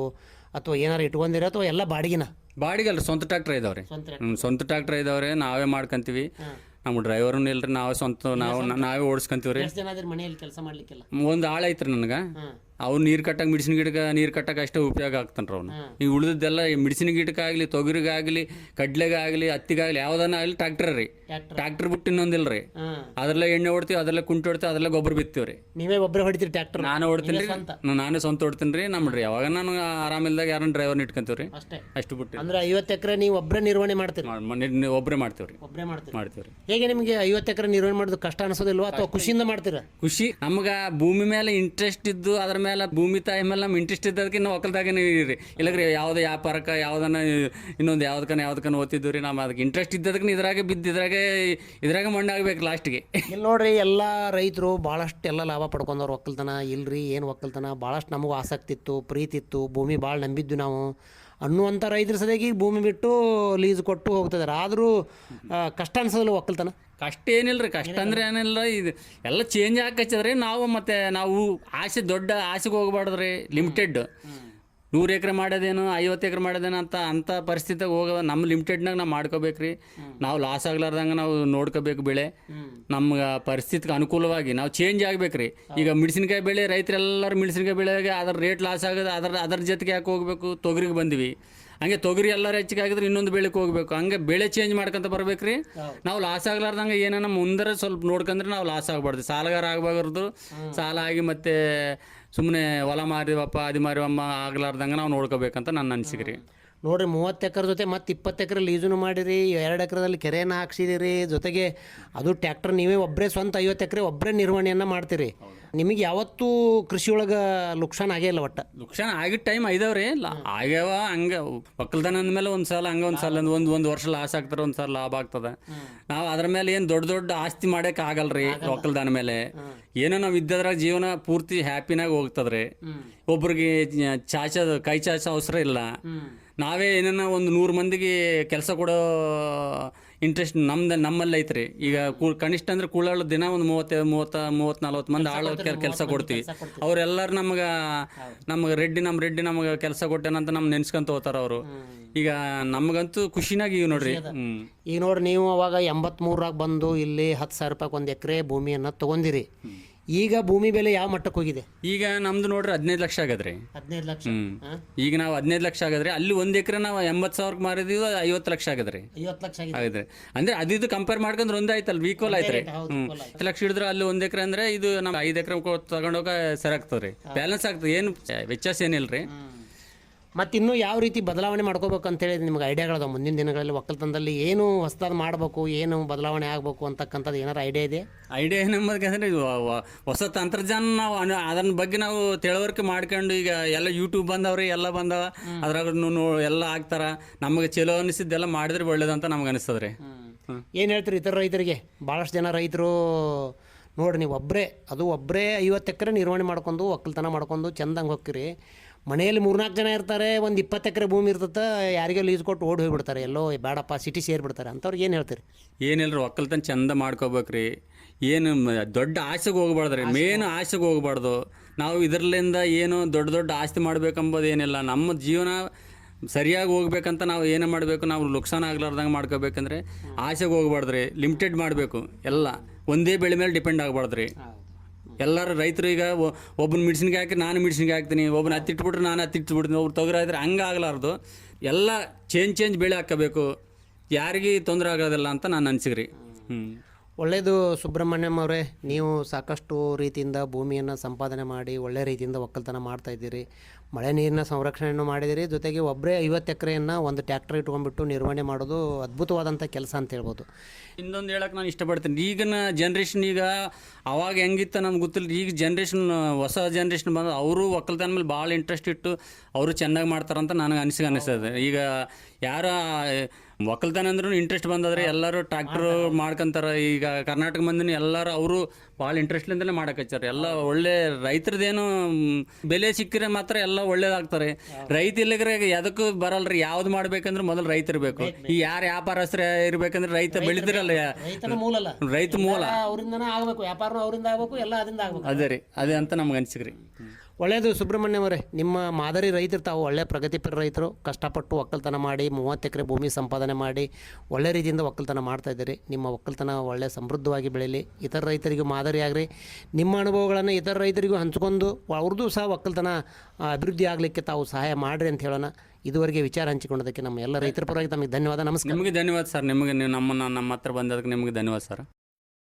ಅಥವಾ ಏನಾರು ಇಟ್ಕೊಂಡಿರೋ ಅಥವಾ ಎಲ್ಲ ಬಾಡಿಗೆನ? ಬಾಡಿಗೆ ಅಲ್ಲ ಸ್ವಂತ ಟ್ರ್ಯಾಕ್ಟರ್ ಇದಾವ್ರಿ. ಸ್ವಂತ ಹ್ಮ್, ಸ್ವಂತ ಟ್ಯಾಕ್ಟರ್ ಇದಾವ್ರಿ ನಾವೇ ಮಾಡ್ಕೊಂತೀವಿ. ನಮ್ಮ ಡ್ರೈವರ್ನು ಇಲ್ರಿ ನಾವೇ ಸ್ವಂತ ನಾವು ನಾವೇ ಓಡಿಸ್ಕೊಂತೀವಿ ರೀ ಎಷ್ಟು ಜನ ಅದ್ರ ಮನೆಯಲ್ಲಿ ಕೆಲಸ ಮಾಡ್ಲಿಕ್ಕೆಲ್ಲ? ಒಂದು ಆಳ ಐತ್ರಿ ನನಗೆ. ಅವ್ರು ಅವ್ನು ನೀರು ಕಟ್ಟಕ್ಕೆ ಮೆಡಿಸಿನ್ ಗಿಡಕ್ಕೆ ನೀರು ಕಟ್ಟಕ್ಕೆ ಅಷ್ಟೇ ಉಪಯೋಗ ಆಗ್ತಾನ್ರಿ ಅವನು. ಈ ಉಳಿದದ್ದೆಲ್ಲ ಮೆಡಿಸಿನ್ ಗಿಡಕ್ಕಾಗಲಿ ತೊಗರಿಗಾಗಲಿ ಕಡ್ಲೆಗಾಗಲಿ ಹತ್ತಿಗಾಗಲಿ ಯಾವುದನ್ನ ಆಗಲಿ ಟ್ರ್ಯಾಕ್ಟರ್ ರೀ ಟ್ಯಾಕ್ಟರ್ ಟ್ರ್ಯಾಕ್ಟರ್. ಬಿಟ್ಟು ಇನ್ನೊಂದಿಲ್ರಿ. ರೀ ಅದ್ರಲ್ಲೇ ಎಣ್ಣೆ ಹೊಡ್ತೀವಿ ಅದ್ರಲ್ಲೇ ಕುಂಟಿ ಹೊಡ್ತೀವಿ ಅದ್ರಲ್ಲೇ ಗೊಬ್ಬರ ಬಿತ್ತೀವಿ ರೀ ನೀವೇ ಒಬ್ಬರೇ ಹೊಡಿತೀರಿ ಟ್ರ್ಯಾಕ್ಟರ್. ನಾನು ಹೊಡ್ತೀನಿ ರೀ. ನಾನೇ ಸ್ವಂತ ಹೊಡ್ತೀನಿ ರೀ ನಮ್ರಿ ಯಾವಾಗ ನಾನು ಆರಾಮಿಲ್ದಾಗ ಯಾರನ್ನ ಡ್ರೈವರ್ ಇಟ್ಕೊಂತೀವಿ ರೀ ಅಷ್ಟೇ. ಅಷ್ಟು ಬಿಟ್ಟು. ಅಂದ್ರೆ ಐವತ್ತು ಎಕರೆ ನೀವು ಒಬ್ಬರೇ ನಿರ್ವಹಣೆ ಮಾಡ್ತೀರಿ? ಒಬ್ಬರೇ ಮಾಡ್ತೀವಿ ರೀ ಒಬ್ಬರೇ ಮಾಡ್ತೀವಿ ಮಾಡ್ತೀವಿ ರೀ ಹೇಗೆ ನಿಮಗೆ ಐವತ್ತು ಎಕರೆ ನಿರ್ವಹಣೆ ಮಾಡೋದು ಕಷ್ಟ ಅನಿಸೋದಿಲ್ವಾ ಅಥವಾ ಖುಷಿಯಿಂದ ಮಾಡ್ತೀರಾ? ಖುಷಿ ನಮ್ಗೆ ಭೂಮಿ ಮೇಲೆ ಇಂಟ್ರೆಸ್ಟ್ ಇದ್ದು ಅದ್ರ ಮೇಲೆ ಭೂಮಿ ತಾಯಿ ಮೇಲೆ ನಮ್ಮ ಇಂಟ್ರೆಸ್ಟ್ ಇದ್ದದಕ್ಕೆ ನಾವು ಒಕ್ಕಲ್ದಾಗನೇ ನೀರಿ ಇಲ್ಲಗ್ರಿ ಯಾವುದೇ ವ್ಯಾಪಾರಕ್ಕೆ ಯಾವ್ದನ್ನ ಇನ್ನೊಂದು ಯಾವ್ದಕ್ಕನ ಯಾವ್ದಕ್ಕನ ಓದ್ತಿದ್ವಿ ರೀ ನಮ್ಮ ಅದಕ್ಕೆ ಇಂಟ್ರೆಸ್ಟ್ ಇದ್ದದಕ್ಕೆ ಇದ್ರಾಗೆ ಬಿದ್ದು ಇದ್ರಾಗೆ ಮಣ್ಣಾಗ್ಬೇಕು ಲಾಸ್ಟ್ಗೆ ಇಲ್ಲಿ ನೋಡ್ರಿ ಎಲ್ಲ ರೈತರು ಭಾಳಷ್ಟು ಎಲ್ಲ ಲಾಭ ಪಡ್ಕೊಂಡವ್ರು ಒಕ್ಕಲ್ತನ. ಇಲ್ರಿ ಏನು ಒಕ್ಕಲ್ತನ? ಭಾಳಷ್ಟು ನಮಗೂ ಆಸಕ್ತಿ ಇತ್ತು ಪ್ರೀತಿ ಇತ್ತು ಭೂಮಿ ಭಾಳ ನಂಬಿದ್ವಿ ನಾವು. ಅನ್ನುವಂಥ ರೈತರ ಸದ್ಯಾಗಿ ಈಗ ಭೂಮಿ ಬಿಟ್ಟು ಲೀಸ್ ಕೊಟ್ಟು ಹೋಗ್ತಿದ್ದಾರೆ ಆದರೂ ಕಷ್ಟ ಅನ್ಸೋದಿಲ್ಲ ಒಕ್ಕಲ್ತನ? ಕಷ್ಟ ಏನಿಲ್ಲ ರೀ ಕಷ್ಟ ಅಂದ್ರೆ ಏನಿಲ್ಲ. ಇದು ಎಲ್ಲ ಚೇಂಜ್ ಹಾಕಚ್ಚದ್ರಿ ನಾವು ಮತ್ತೆ ನಾವು ಆಸೆ ದೊಡ್ಡ ಆಸೆಗೆ ಹೋಗ್ಬಾರ್ದ್ರಿ ಲಿಮಿಟೆಡ್ ನೂರು ಎಕರೆ ಮಾಡೋದೇನು, ಐವತ್ತು ಎಕರೆ ಮಾಡೋದೇನು ಅಂತ ಅಂಥ ಪರಿಸ್ಥಿತಿಗೆ ಹೋಗೋ ನಮ್ಮ ಲಿಮಿಟೆಡ್ನಾಗ ನಾವು ಮಾಡ್ಕೋಬೇಕ್ರಿ. ನಾವು ಲಾಸ್ ಆಗ್ಲಾರ್ದಂಗೆ ನಾವು ನೋಡ್ಕೋಬೇಕು ಬೆಳೆ. ನಮ್ಗೆ ಪರಿಸ್ಥಿತಿಗೆ ಅನುಕೂಲವಾಗಿ ನಾವು ಚೇಂಜ್ ಆಗ್ಬೇಕ್ರಿ. ಈಗ ಮೆಣಸಿನ್ಕಾಯಿ ಬೆಳೆ ರೈತರೆಲ್ಲರೂ ಮೆಣಸಿನ್ಕಾಯಿ ಬೆಳೆಗೆ ಅದರ ರೇಟ್ ಲಾಸ್ ಆಗೋದು ಅದರ ಅದರ ಜೊತೆಗೆ ಯಾಕೆ ಹೋಗ್ಬೇಕು? ತೊಗರಿಗೆ ಬಂದ್ವಿ. ಹಂಗೆ ತೊಗರಿ ಎಲ್ಲರೂ ಹೆಚ್ಚಿಗೆ ಆಗಿದ್ರೆ ಇನ್ನೊಂದು ಬೆಳೆಗೆ ಹೋಗ್ಬೇಕು. ಹಂಗೆ ಬೆಳೆ ಚೇಂಜ್ ಮಾಡ್ಕೊಂತ ರೀ ನಾವು ಲಾಸ್ ಆಗ್ಲಾರ್ದಂಗೆ ನಮ್ಮ ಮುಂದರೆ ಸ್ವಲ್ಪ ನೋಡ್ಕೊಂಡ್ರೆ ನಾವು ಲಾಸ್ ಆಗ್ಬಾರ್ದು. ಸಾಲಗಾರ ಆಗಬಾರ್ದು. ಸಾಲ ಆಗಿ ಮತ್ತೆ ಸುಮ್ಮನೆ ಹೊಲ ಮಾರಿವಪ್ಪ ಅದು ಮಾರಿವಮ್ಮ ಆಗ್ಲಾರ್ದಂಗೆ ನಾವು ನೋಡ್ಕೋಬೇಕಂತ ನನ್ನ ಅನಿಸಿಕೆ ರೀ ನೋಡಿರಿ ಮೂವತ್ತು ಎಕರೆ ಜೊತೆ ಮತ್ತೆ ಇಪ್ಪತ್ತು ಎಕರೆ ಲೀಸುನು ಮಾಡಿರಿ ಎರಡು ಎಕರೆದಲ್ಲಿ ಕೆರೆಯನ್ನು ಹಾಕ್ಸಿದಿರಿ ಜೊತೆಗೆ ಅದು ಟ್ಯಾಕ್ಟರ್ ನೀವೇ ಒಬ್ಬರೇ ಸ್ವಂತ ಐವತ್ತು ಎಕರೆ ಒಬ್ಬರೇ ನಿರ್ವಹಣೆಯನ್ನು ಮಾಡ್ತೀರಿ. ನಿಮಗೆ ಯಾವತ್ತೂ ಕೃಷಿಯೊಳಗೆ ಲುಕ್ಸಾನ್ ಆಗೇ ಇಲ್ಲ ಒಟ್ಟ. ಲಕ್ಷಣ ಆಗಿದ್ ಟೈಮ್ ಐದವ್ರಿ. ಆಗ್ಯಾವ ಹಂಗ ಒಕ್ಕಲ್ತನ ಅಂದ್ಮೇಲೆ ಒಂದ್ ಸಲ ಹಂಗ ಒಂದ್ ಸಲ ಒಂದ್ ಒಂದ್ ವರ್ಷ ಲಾಸ್ ಆಗ್ತಾರೆ ಒಂದ್ ಸಲ ಲಾಭ ಆಗ್ತದ. ನಾವ್ ಅದ್ರ ಮೇಲೆ ಏನ್ ದೊಡ್ಡ ದೊಡ್ಡ ಆಸ್ತಿ ಮಾಡಕ್ ಆಗಲ್ರಿ ಒಕ್ಕಲ್ತನ ಮೇಲೆ. ಏನೋ ನಾವ್ ಇದ್ದದ್ರಾಗ ಜೀವನ ಪೂರ್ತಿ ಹ್ಯಾಪಿನಾಗ ಹೋಗ್ತದ್ರಿ ಒಬ್ರಿಗೆ ಚಾಚ ಕೈ ಚಾಚೋ ಅವಸರ ಇಲ್ಲ. ನಾವೇ ಏನನ್ನ ಒಂದು ನೂರು ಮಂದಿಗೆ ಕೆಲಸ ಕೊಡೋ ಇಂಟ್ರೆಸ್ಟ್ ನಮ್ದು ನಮ್ಮಲ್ಲಿ ಐತ್ರಿ. ಈಗ ಕು- ಕನಿಷ್ಠ ಅಂದ್ರೆ ಕೂಳಾಳು ದಿನ ಒಂದು ಮೂವತ್ತ ಮೂವತ್ತ ಮೂವತ್ ನಲ್ವತ್ತು ಮಂದಿ ಆಳು ಕೆಲಸ ಕೊಡ್ತೀವಿ. ಅವರೆಲ್ಲರೂ ನಮ್ಗೆ ನಮ್ಗೆ ರೆಡ್ಡಿ ನಮ್ಮ ರೆಡ್ಡಿ ನಮಗೆ ಕೆಲಸ ಕೊಟ್ಟೇನಂತ ನಮ್ ನೆನ್ಸ್ಕೊಂತ ಹೋಗ್ತಾರ ಅವರು. ಈಗ ನಮಗಂತೂ ಖುಷಿನಾಗಿ ಈಗ ನೋಡ್ರಿ. ಹ್ಮ್. ಈಗ ನೋಡ್ರಿ ನೀವು ಅವಾಗ ಎಂಬತ್ಮೂರಾಗ ಬಂದು ಇಲ್ಲಿ ಹತ್ತು ಸಾವಿರ ರೂಪಾಯಿ ಒಂದು ಎಕರೆ ಭೂಮಿಯನ್ನು ತೊಗೊಂಡಿರಿ. ಈಗ ಭೂಮಿ ಬೆಲೆ ಯಾವ ಮಟ್ಟಕ್ಕೆ ಹೋಗಿದೆ? ಈಗ ನಮ್ದು ನೋಡ್ರಿ ಹದಿನೈದು ಲಕ್ಷ ಆಗದ್ರಿ ಹದಿನೈದು ಲಕ್ಷ? ಹ್ಮ್. ಹಾಂ? ಈಗ ನಾವು ಹದಿನೈದು ಲಕ್ಷ ಆಗದ್ರಿ ಅಲ್ಲಿ ಒಂದ್ ಎಕರೆ ನಾವು ಎಂಬತ್ತು ಸಾವಿರಕ್ಕೆ ಮಾರಿದೀವಿ ಐವತ್ತು ಲಕ್ಷ ಆಗದ್ರಿ ಐವತ್ತು ಲಕ್ಷ ಆಗಿದೆ. ಆಗಿದ್ರಿ ಅಂದ್ರೆ ಅದಿದು ಕಂಪೇರ್ ಮಾಡ್ಕೊಂಡ್ರೆ ಒಂದೇ ಆಯ್ತಲ್ಲ ವೀಕ್ವಲ್ ಆಯ್ತ್ರಿ ಹೌದು, ಹ್ಮ್ equal ಹತ್ತು ಲಕ್ಷ ಹಿಡಿದ್ರೆ ಅಲ್ಲಿ ಒಂದ್ ಎಕರೆ ಅಂದ್ರೆ ಇದು ನಮ್ ಐದ್ ಎಕರೆ ತಗೊಂಡೋಗ ಸರಿ ಆಗ್ತದ್ರಿ ಬ್ಯಾಲೆನ್ಸ್ ಆಗ್ತದೆ. ಏನು ವ್ಯತ್ಯಾಸ ಏನಿಲ್ರಿ. ಮತ್ತು ಇನ್ನೂ ಯಾವ ರೀತಿ ಬದಲಾವಣೆ ಮಾಡ್ಕೋಬೇಕು ಅಂತೇಳಿ ನಿಮ್ಗೆ ಐಡಿಯಾಗಳದ ಮುಂದಿನ ದಿನಗಳಲ್ಲಿ ಒಕ್ಕಲ್ತನದಲ್ಲಿ ಏನು ಹೊಸದಾಗಿ ಮಾಡಬೇಕು ಏನು ಬದಲಾವಣೆ ಆಗಬೇಕು ಅಂತಕ್ಕಂಥದ್ದು ಏನಾರು ಐಡಿಯಾ ಇದೆ ಐಡಿಯಾ ಏನಂಬುದಕ್ಕೆ ಅಂದರೆ ಇದು ಹೊಸ ತಂತ್ರಜ್ಞಾನ ನಾವು ಅದನ್ನ ಬಗ್ಗೆ ನಾವು ತಿಳುವಳಿಕೆ ಮಾಡ್ಕೊಂಡು ಈಗ ಎಲ್ಲ ಯೂಟ್ಯೂಬ್ ಬಂದವ್ರಿ ಎಲ್ಲ ಬಂದವ ಅದ್ರಾಗ ಎಲ್ಲ ಆಗ್ತಾರ. ನಮಗೆ ಚಲೋ ಅನಿಸಿದ್ದೆಲ್ಲ ಮಾಡಿದ್ರೆ ಒಳ್ಳೇದಂತ ನಮ್ಗೆ ಅನಿಸ್ತದೆ ರೀ ಏನು ಹೇಳ್ತೀರಿ ಇತರ ರೈತರಿಗೆ? ಭಾಳಷ್ಟು ಜನ ರೈತರು ನೋಡಿ ನೀವು ಒಬ್ಬರೇ ಅದು ಒಬ್ಬರೇ ಐವತ್ತು ಎಕರೆ ನಿರ್ವಹಣೆ ಮಾಡ್ಕೊಂಡು ಒಕ್ಕಲ್ತನ ಮಾಡ್ಕೊಂಡು ಚಂದಂಗೆ ಹೋಗ್ತೀರಿ. ಮನೆಯಲ್ಲಿ ಮೂರ್ನಾಲ್ಕು ಜನ ಇರ್ತಾರೆ ಒಂದು ಇಪ್ಪತ್ತು ಎಕರೆ ಭೂಮಿ ಇರ್ತದೆ ಯಾರಿಗೆ ಲೀಸ್ ಕೊಟ್ಟು ಓಡಿ ಹೋಗಿಬಿಡ್ತಾರೆ. ಎಲ್ಲೋ ಬೇಡಪ್ಪ ಸಿಟಿ ಸೇರಿಬಿಡ್ತಾರೆ ಅಂಥವ್ರಿಗೆ ಏನು ಹೇಳ್ತೀರಿ? ಏನಿಲ್ಲ ಒಕ್ಕಲ್ತನ ಚಂದ ಮಾಡ್ಕೋಬೇಕ್ರಿ. ಏನು ಮ- ದೊಡ್ಡ ಆಸೆಗೆ ಹೋಗ್ಬಾರ್ದ್ರಿ. ಮೇನ್ ಆಸೆಗೆ ಹೋಗ್ಬಾರ್ದು. ನಾವು ಇದರಲ್ಲಿಂದ ಏನು ದೊಡ್ಡ ದೊಡ್ಡ ಆಸ್ತಿ ಮಾಡ್ಬೇಕಂಬೋದು ಏನಿಲ್ಲ. ನಮ್ಮ ಜೀವನ ಸರಿಯಾಗಿ ಹೋಗ್ಬೇಕಂತ ನಾವು ಏನು ಮಾಡಬೇಕು ನಾವು ನುಕ್ಸಾನ ಆಗ್ಲಾರ್ದಂಗೆ ಮಾಡ್ಕೋಬೇಕಂದ್ರೆ ಆಸೆಗೆ ಹೋಗ್ಬಾರ್ದ್ರಿ. ಲಿಮಿಟೆಡ್ ಮಾಡಬೇಕು ಎಲ್ಲ. ಒಂದೇ ಬೆಳೆ ಮೇಲೆ ಡಿಪೆಂಡ್ ಆಗಬಾರ್ದ್ರಿ. ಎಲ್ಲರೂ ರೈತರು ಈಗ ಒಬ್ಬನ ಮೆಡಿಸಿನ್ಗೆ ಹಾಕಿ ನಾನು ಮೆಡಿಸಿನ್ಗೆ ಹಾಕ್ತೀನಿ, ಒಬ್ಬನ ಹತ್ತಿಟ್ಬಿಟ್ರೆ ನಾನು ಹತ್ತಿಟ್ಬಿಡ್ತೀನಿ ಒಬ್ರು ತೊಗರಿ ಆದರೆ ಹಂಗೆ ಆಗಲಾರ್ದು ಎಲ್ಲ ಚೇಂಜ್ ಚೇಂಜ್ ಬೆಳೆ ಹಾಕಬೇಕು. ಯಾರಿಗೆ ತೊಂದರೆ ಆಗೋದಿಲ್ಲ ಅಂತ ನಾನು ಅನ್ಸಿಗ್ರಿ. ಹ್ಞೂ ಒಳ್ಳೆಯದು ಸುಬ್ರಹ್ಮಣ್ಯಂ ಅವರೇ, ನೀವು ಸಾಕಷ್ಟು ರೀತಿಯಿಂದ ಭೂಮಿಯನ್ನು ಸಂಪಾದನೆ ಮಾಡಿ ಒಳ್ಳೆ ರೀತಿಯಿಂದ ಒಕ್ಕಲ್ತನ ಮಾಡ್ತಾ ಇದ್ದೀರಿ. ಮಳೆ ನೀರಿನ ಸಂರಕ್ಷಣೆಯನ್ನು ಮಾಡಿದಿರಿ. ಜೊತೆಗೆ ಒಬ್ಬರೇ ಐವತ್ತು ಎಕರೆಯನ್ನು ಒಂದು ಟ್ಯಾಕ್ಟರ್ ಇಟ್ಕೊಂಡ್ಬಿಟ್ಟು ನಿರ್ವಹಣೆ ಮಾಡೋದು ಅದ್ಭುತವಾದಂಥ ಕೆಲಸ ಅಂತ ಹೇಳ್ಬೋದು. ಇನ್ನೊಂದು ಹೇಳಕ್ಕೆ ನಾನು ಇಷ್ಟಪಡ್ತೀನಿ. ಈಗಿನ ಜನ್ರೇಷನ್ ಈಗ ಅವಾಗ ಹೆಂಗಿತ್ತು ನಮ್ಗೆ ಗೊತ್ತಿಲ್ಲ. ಈಗ ಜನ್ರೇಷನ್ ಹೊಸ ಜನ್ರೇಷನ್ ಬಂದ ಅವರು ಒಕ್ಕಲ್ತನ ಮೇಲೆ ಭಾಳ ಇಂಟ್ರೆಸ್ಟ್ ಇಟ್ಟು ಅವರು ಚೆನ್ನಾಗಿ ಮಾಡ್ತಾರಂತ ನನಗೆ ಅನಿಸಿಗೆ ಅನಿಸ್ತದೆ. ಈಗ ಯಾರ ಒಕ್ಕಲ್ತನ ಅಂದ್ರೂ ಇಂಟ್ರೆಸ್ಟ್ ಬಂದದ್ರೆ ಎಲ್ಲರೂ ಟ್ರ್ಯಾಕ್ಟರ್ ಮಾಡ್ಕೊಂತಾರ. ಈಗ ಕರ್ನಾಟಕ ಮಂದಿನ ಎಲ್ಲರೂ ಅವರು ಭಾಳ ಇಂಟ್ರೆಸ್ಟ್ಲಿಂದಲೇ ಮಾಡಕಚ್ಚಾರ ಎಲ್ಲ ಒಳ್ಳೆ ರೈತರದೇನು ಬೆಲೆ ಸಿಕ್ಕಿದ್ರೆ ಮಾತ್ರ ಎಲ್ಲ ಒಳ್ಳೇದಾಗ್ತಾರೆ. ರೈತ ಇಲ್ಲಿಗ್ರೆ ಎದಕ್ಕೂ ಬರಲ್ರಿ. ಯಾವ್ದು ಮಾಡ್ಬೇಕಂದ್ರೆ ಮೊದಲು ರೈತ ಇರಬೇಕು ಈ ಯಾರು ವ್ಯಾಪಾರಸ್ಥರ ಇರ್ಬೇಕಂದ್ರೆ ರೈತ ಅಲ್ಲ. ರೈತ ಮೂಲ. ಅವರಿಂದನೇ ಆಗ್ಬೇಕು. ವ್ಯಾಪಾರ ಅವರಿಂದ ಆಗ್ಬೇಕು ಎಲ್ಲ ಅದರಿಂದ ಆಗಬೇಕು. ಅದೇ ರೀ. ಅದೇ ಅಂತ ನಮ್ಗೆ ಅನ್ಸಿಕ್ರಿ ಒಳ್ಳೆಯದು ಸುಬ್ರಹ್ಮಣ್ಯಂ ಅವರೇ ನಿಮ್ಮ ಮಾದರಿ ರೈತರು ತಾವು ಒಳ್ಳೆಯ ಪ್ರಗತಿಪರ ರೈತರು. ಕಷ್ಟಪಟ್ಟು ಒಕ್ಕಲ್ತನ ಮಾಡಿ, ಮೂವತ್ತು ಎಕರೆ ಭೂಮಿ ಸಂಪಾದನೆ ಮಾಡಿ, ಒಳ್ಳೆ ರೀತಿಯಿಂದ ಒಕ್ಕಲ್ತನ ಮಾಡ್ತಾ ಇದ್ದೀರಿ. ನಿಮ್ಮ ಒಕ್ಕಲ್ತನ ಒಳ್ಳೆ ಸಮೃದ್ಧವಾಗಿ ಬೆಳೀಲಿ. ಇತರ ರೈತರಿಗೂ ಮಾದರಿ ಆಗ್ರಿ. ನಿಮ್ಮ ಅನುಭವಗಳನ್ನು ಇತರ ರೈತರಿಗೂ ಹಂಚ್ಕೊಂಡು ಅವ್ರದ್ದು ಸಹ ಒಕ್ಕಲ್ತನ ಅಭಿವೃದ್ಧಿ ಆಗಲಿಕ್ಕೆ ತಾವು ಸಹಾಯ ಮಾಡಿರಿ ಅಂತ ಹೇಳೋಣ. ಇದುವರೆಗೆ ವಿಚಾರ ಹಂಚಿಕೊಂಡೋದಕ್ಕೆ ನಮ್ಮ ಎಲ್ಲ ರೈತರ ಪರವಾಗಿ ತಮಗೆ ಧನ್ಯವಾದ. ನಮಸ್ಕಾರ. ನಿಮಗೆ ಧನ್ಯವಾದ ಸರ್. ನಿಮಗೆ ನೀವು ನಮ್ಮನ್ನು, ನಮ್ಮ ಹತ್ರ ಬಂದದಕ್ಕೆ ನಿಮಗೆ ಧನ್ಯವಾದ ಸರ್.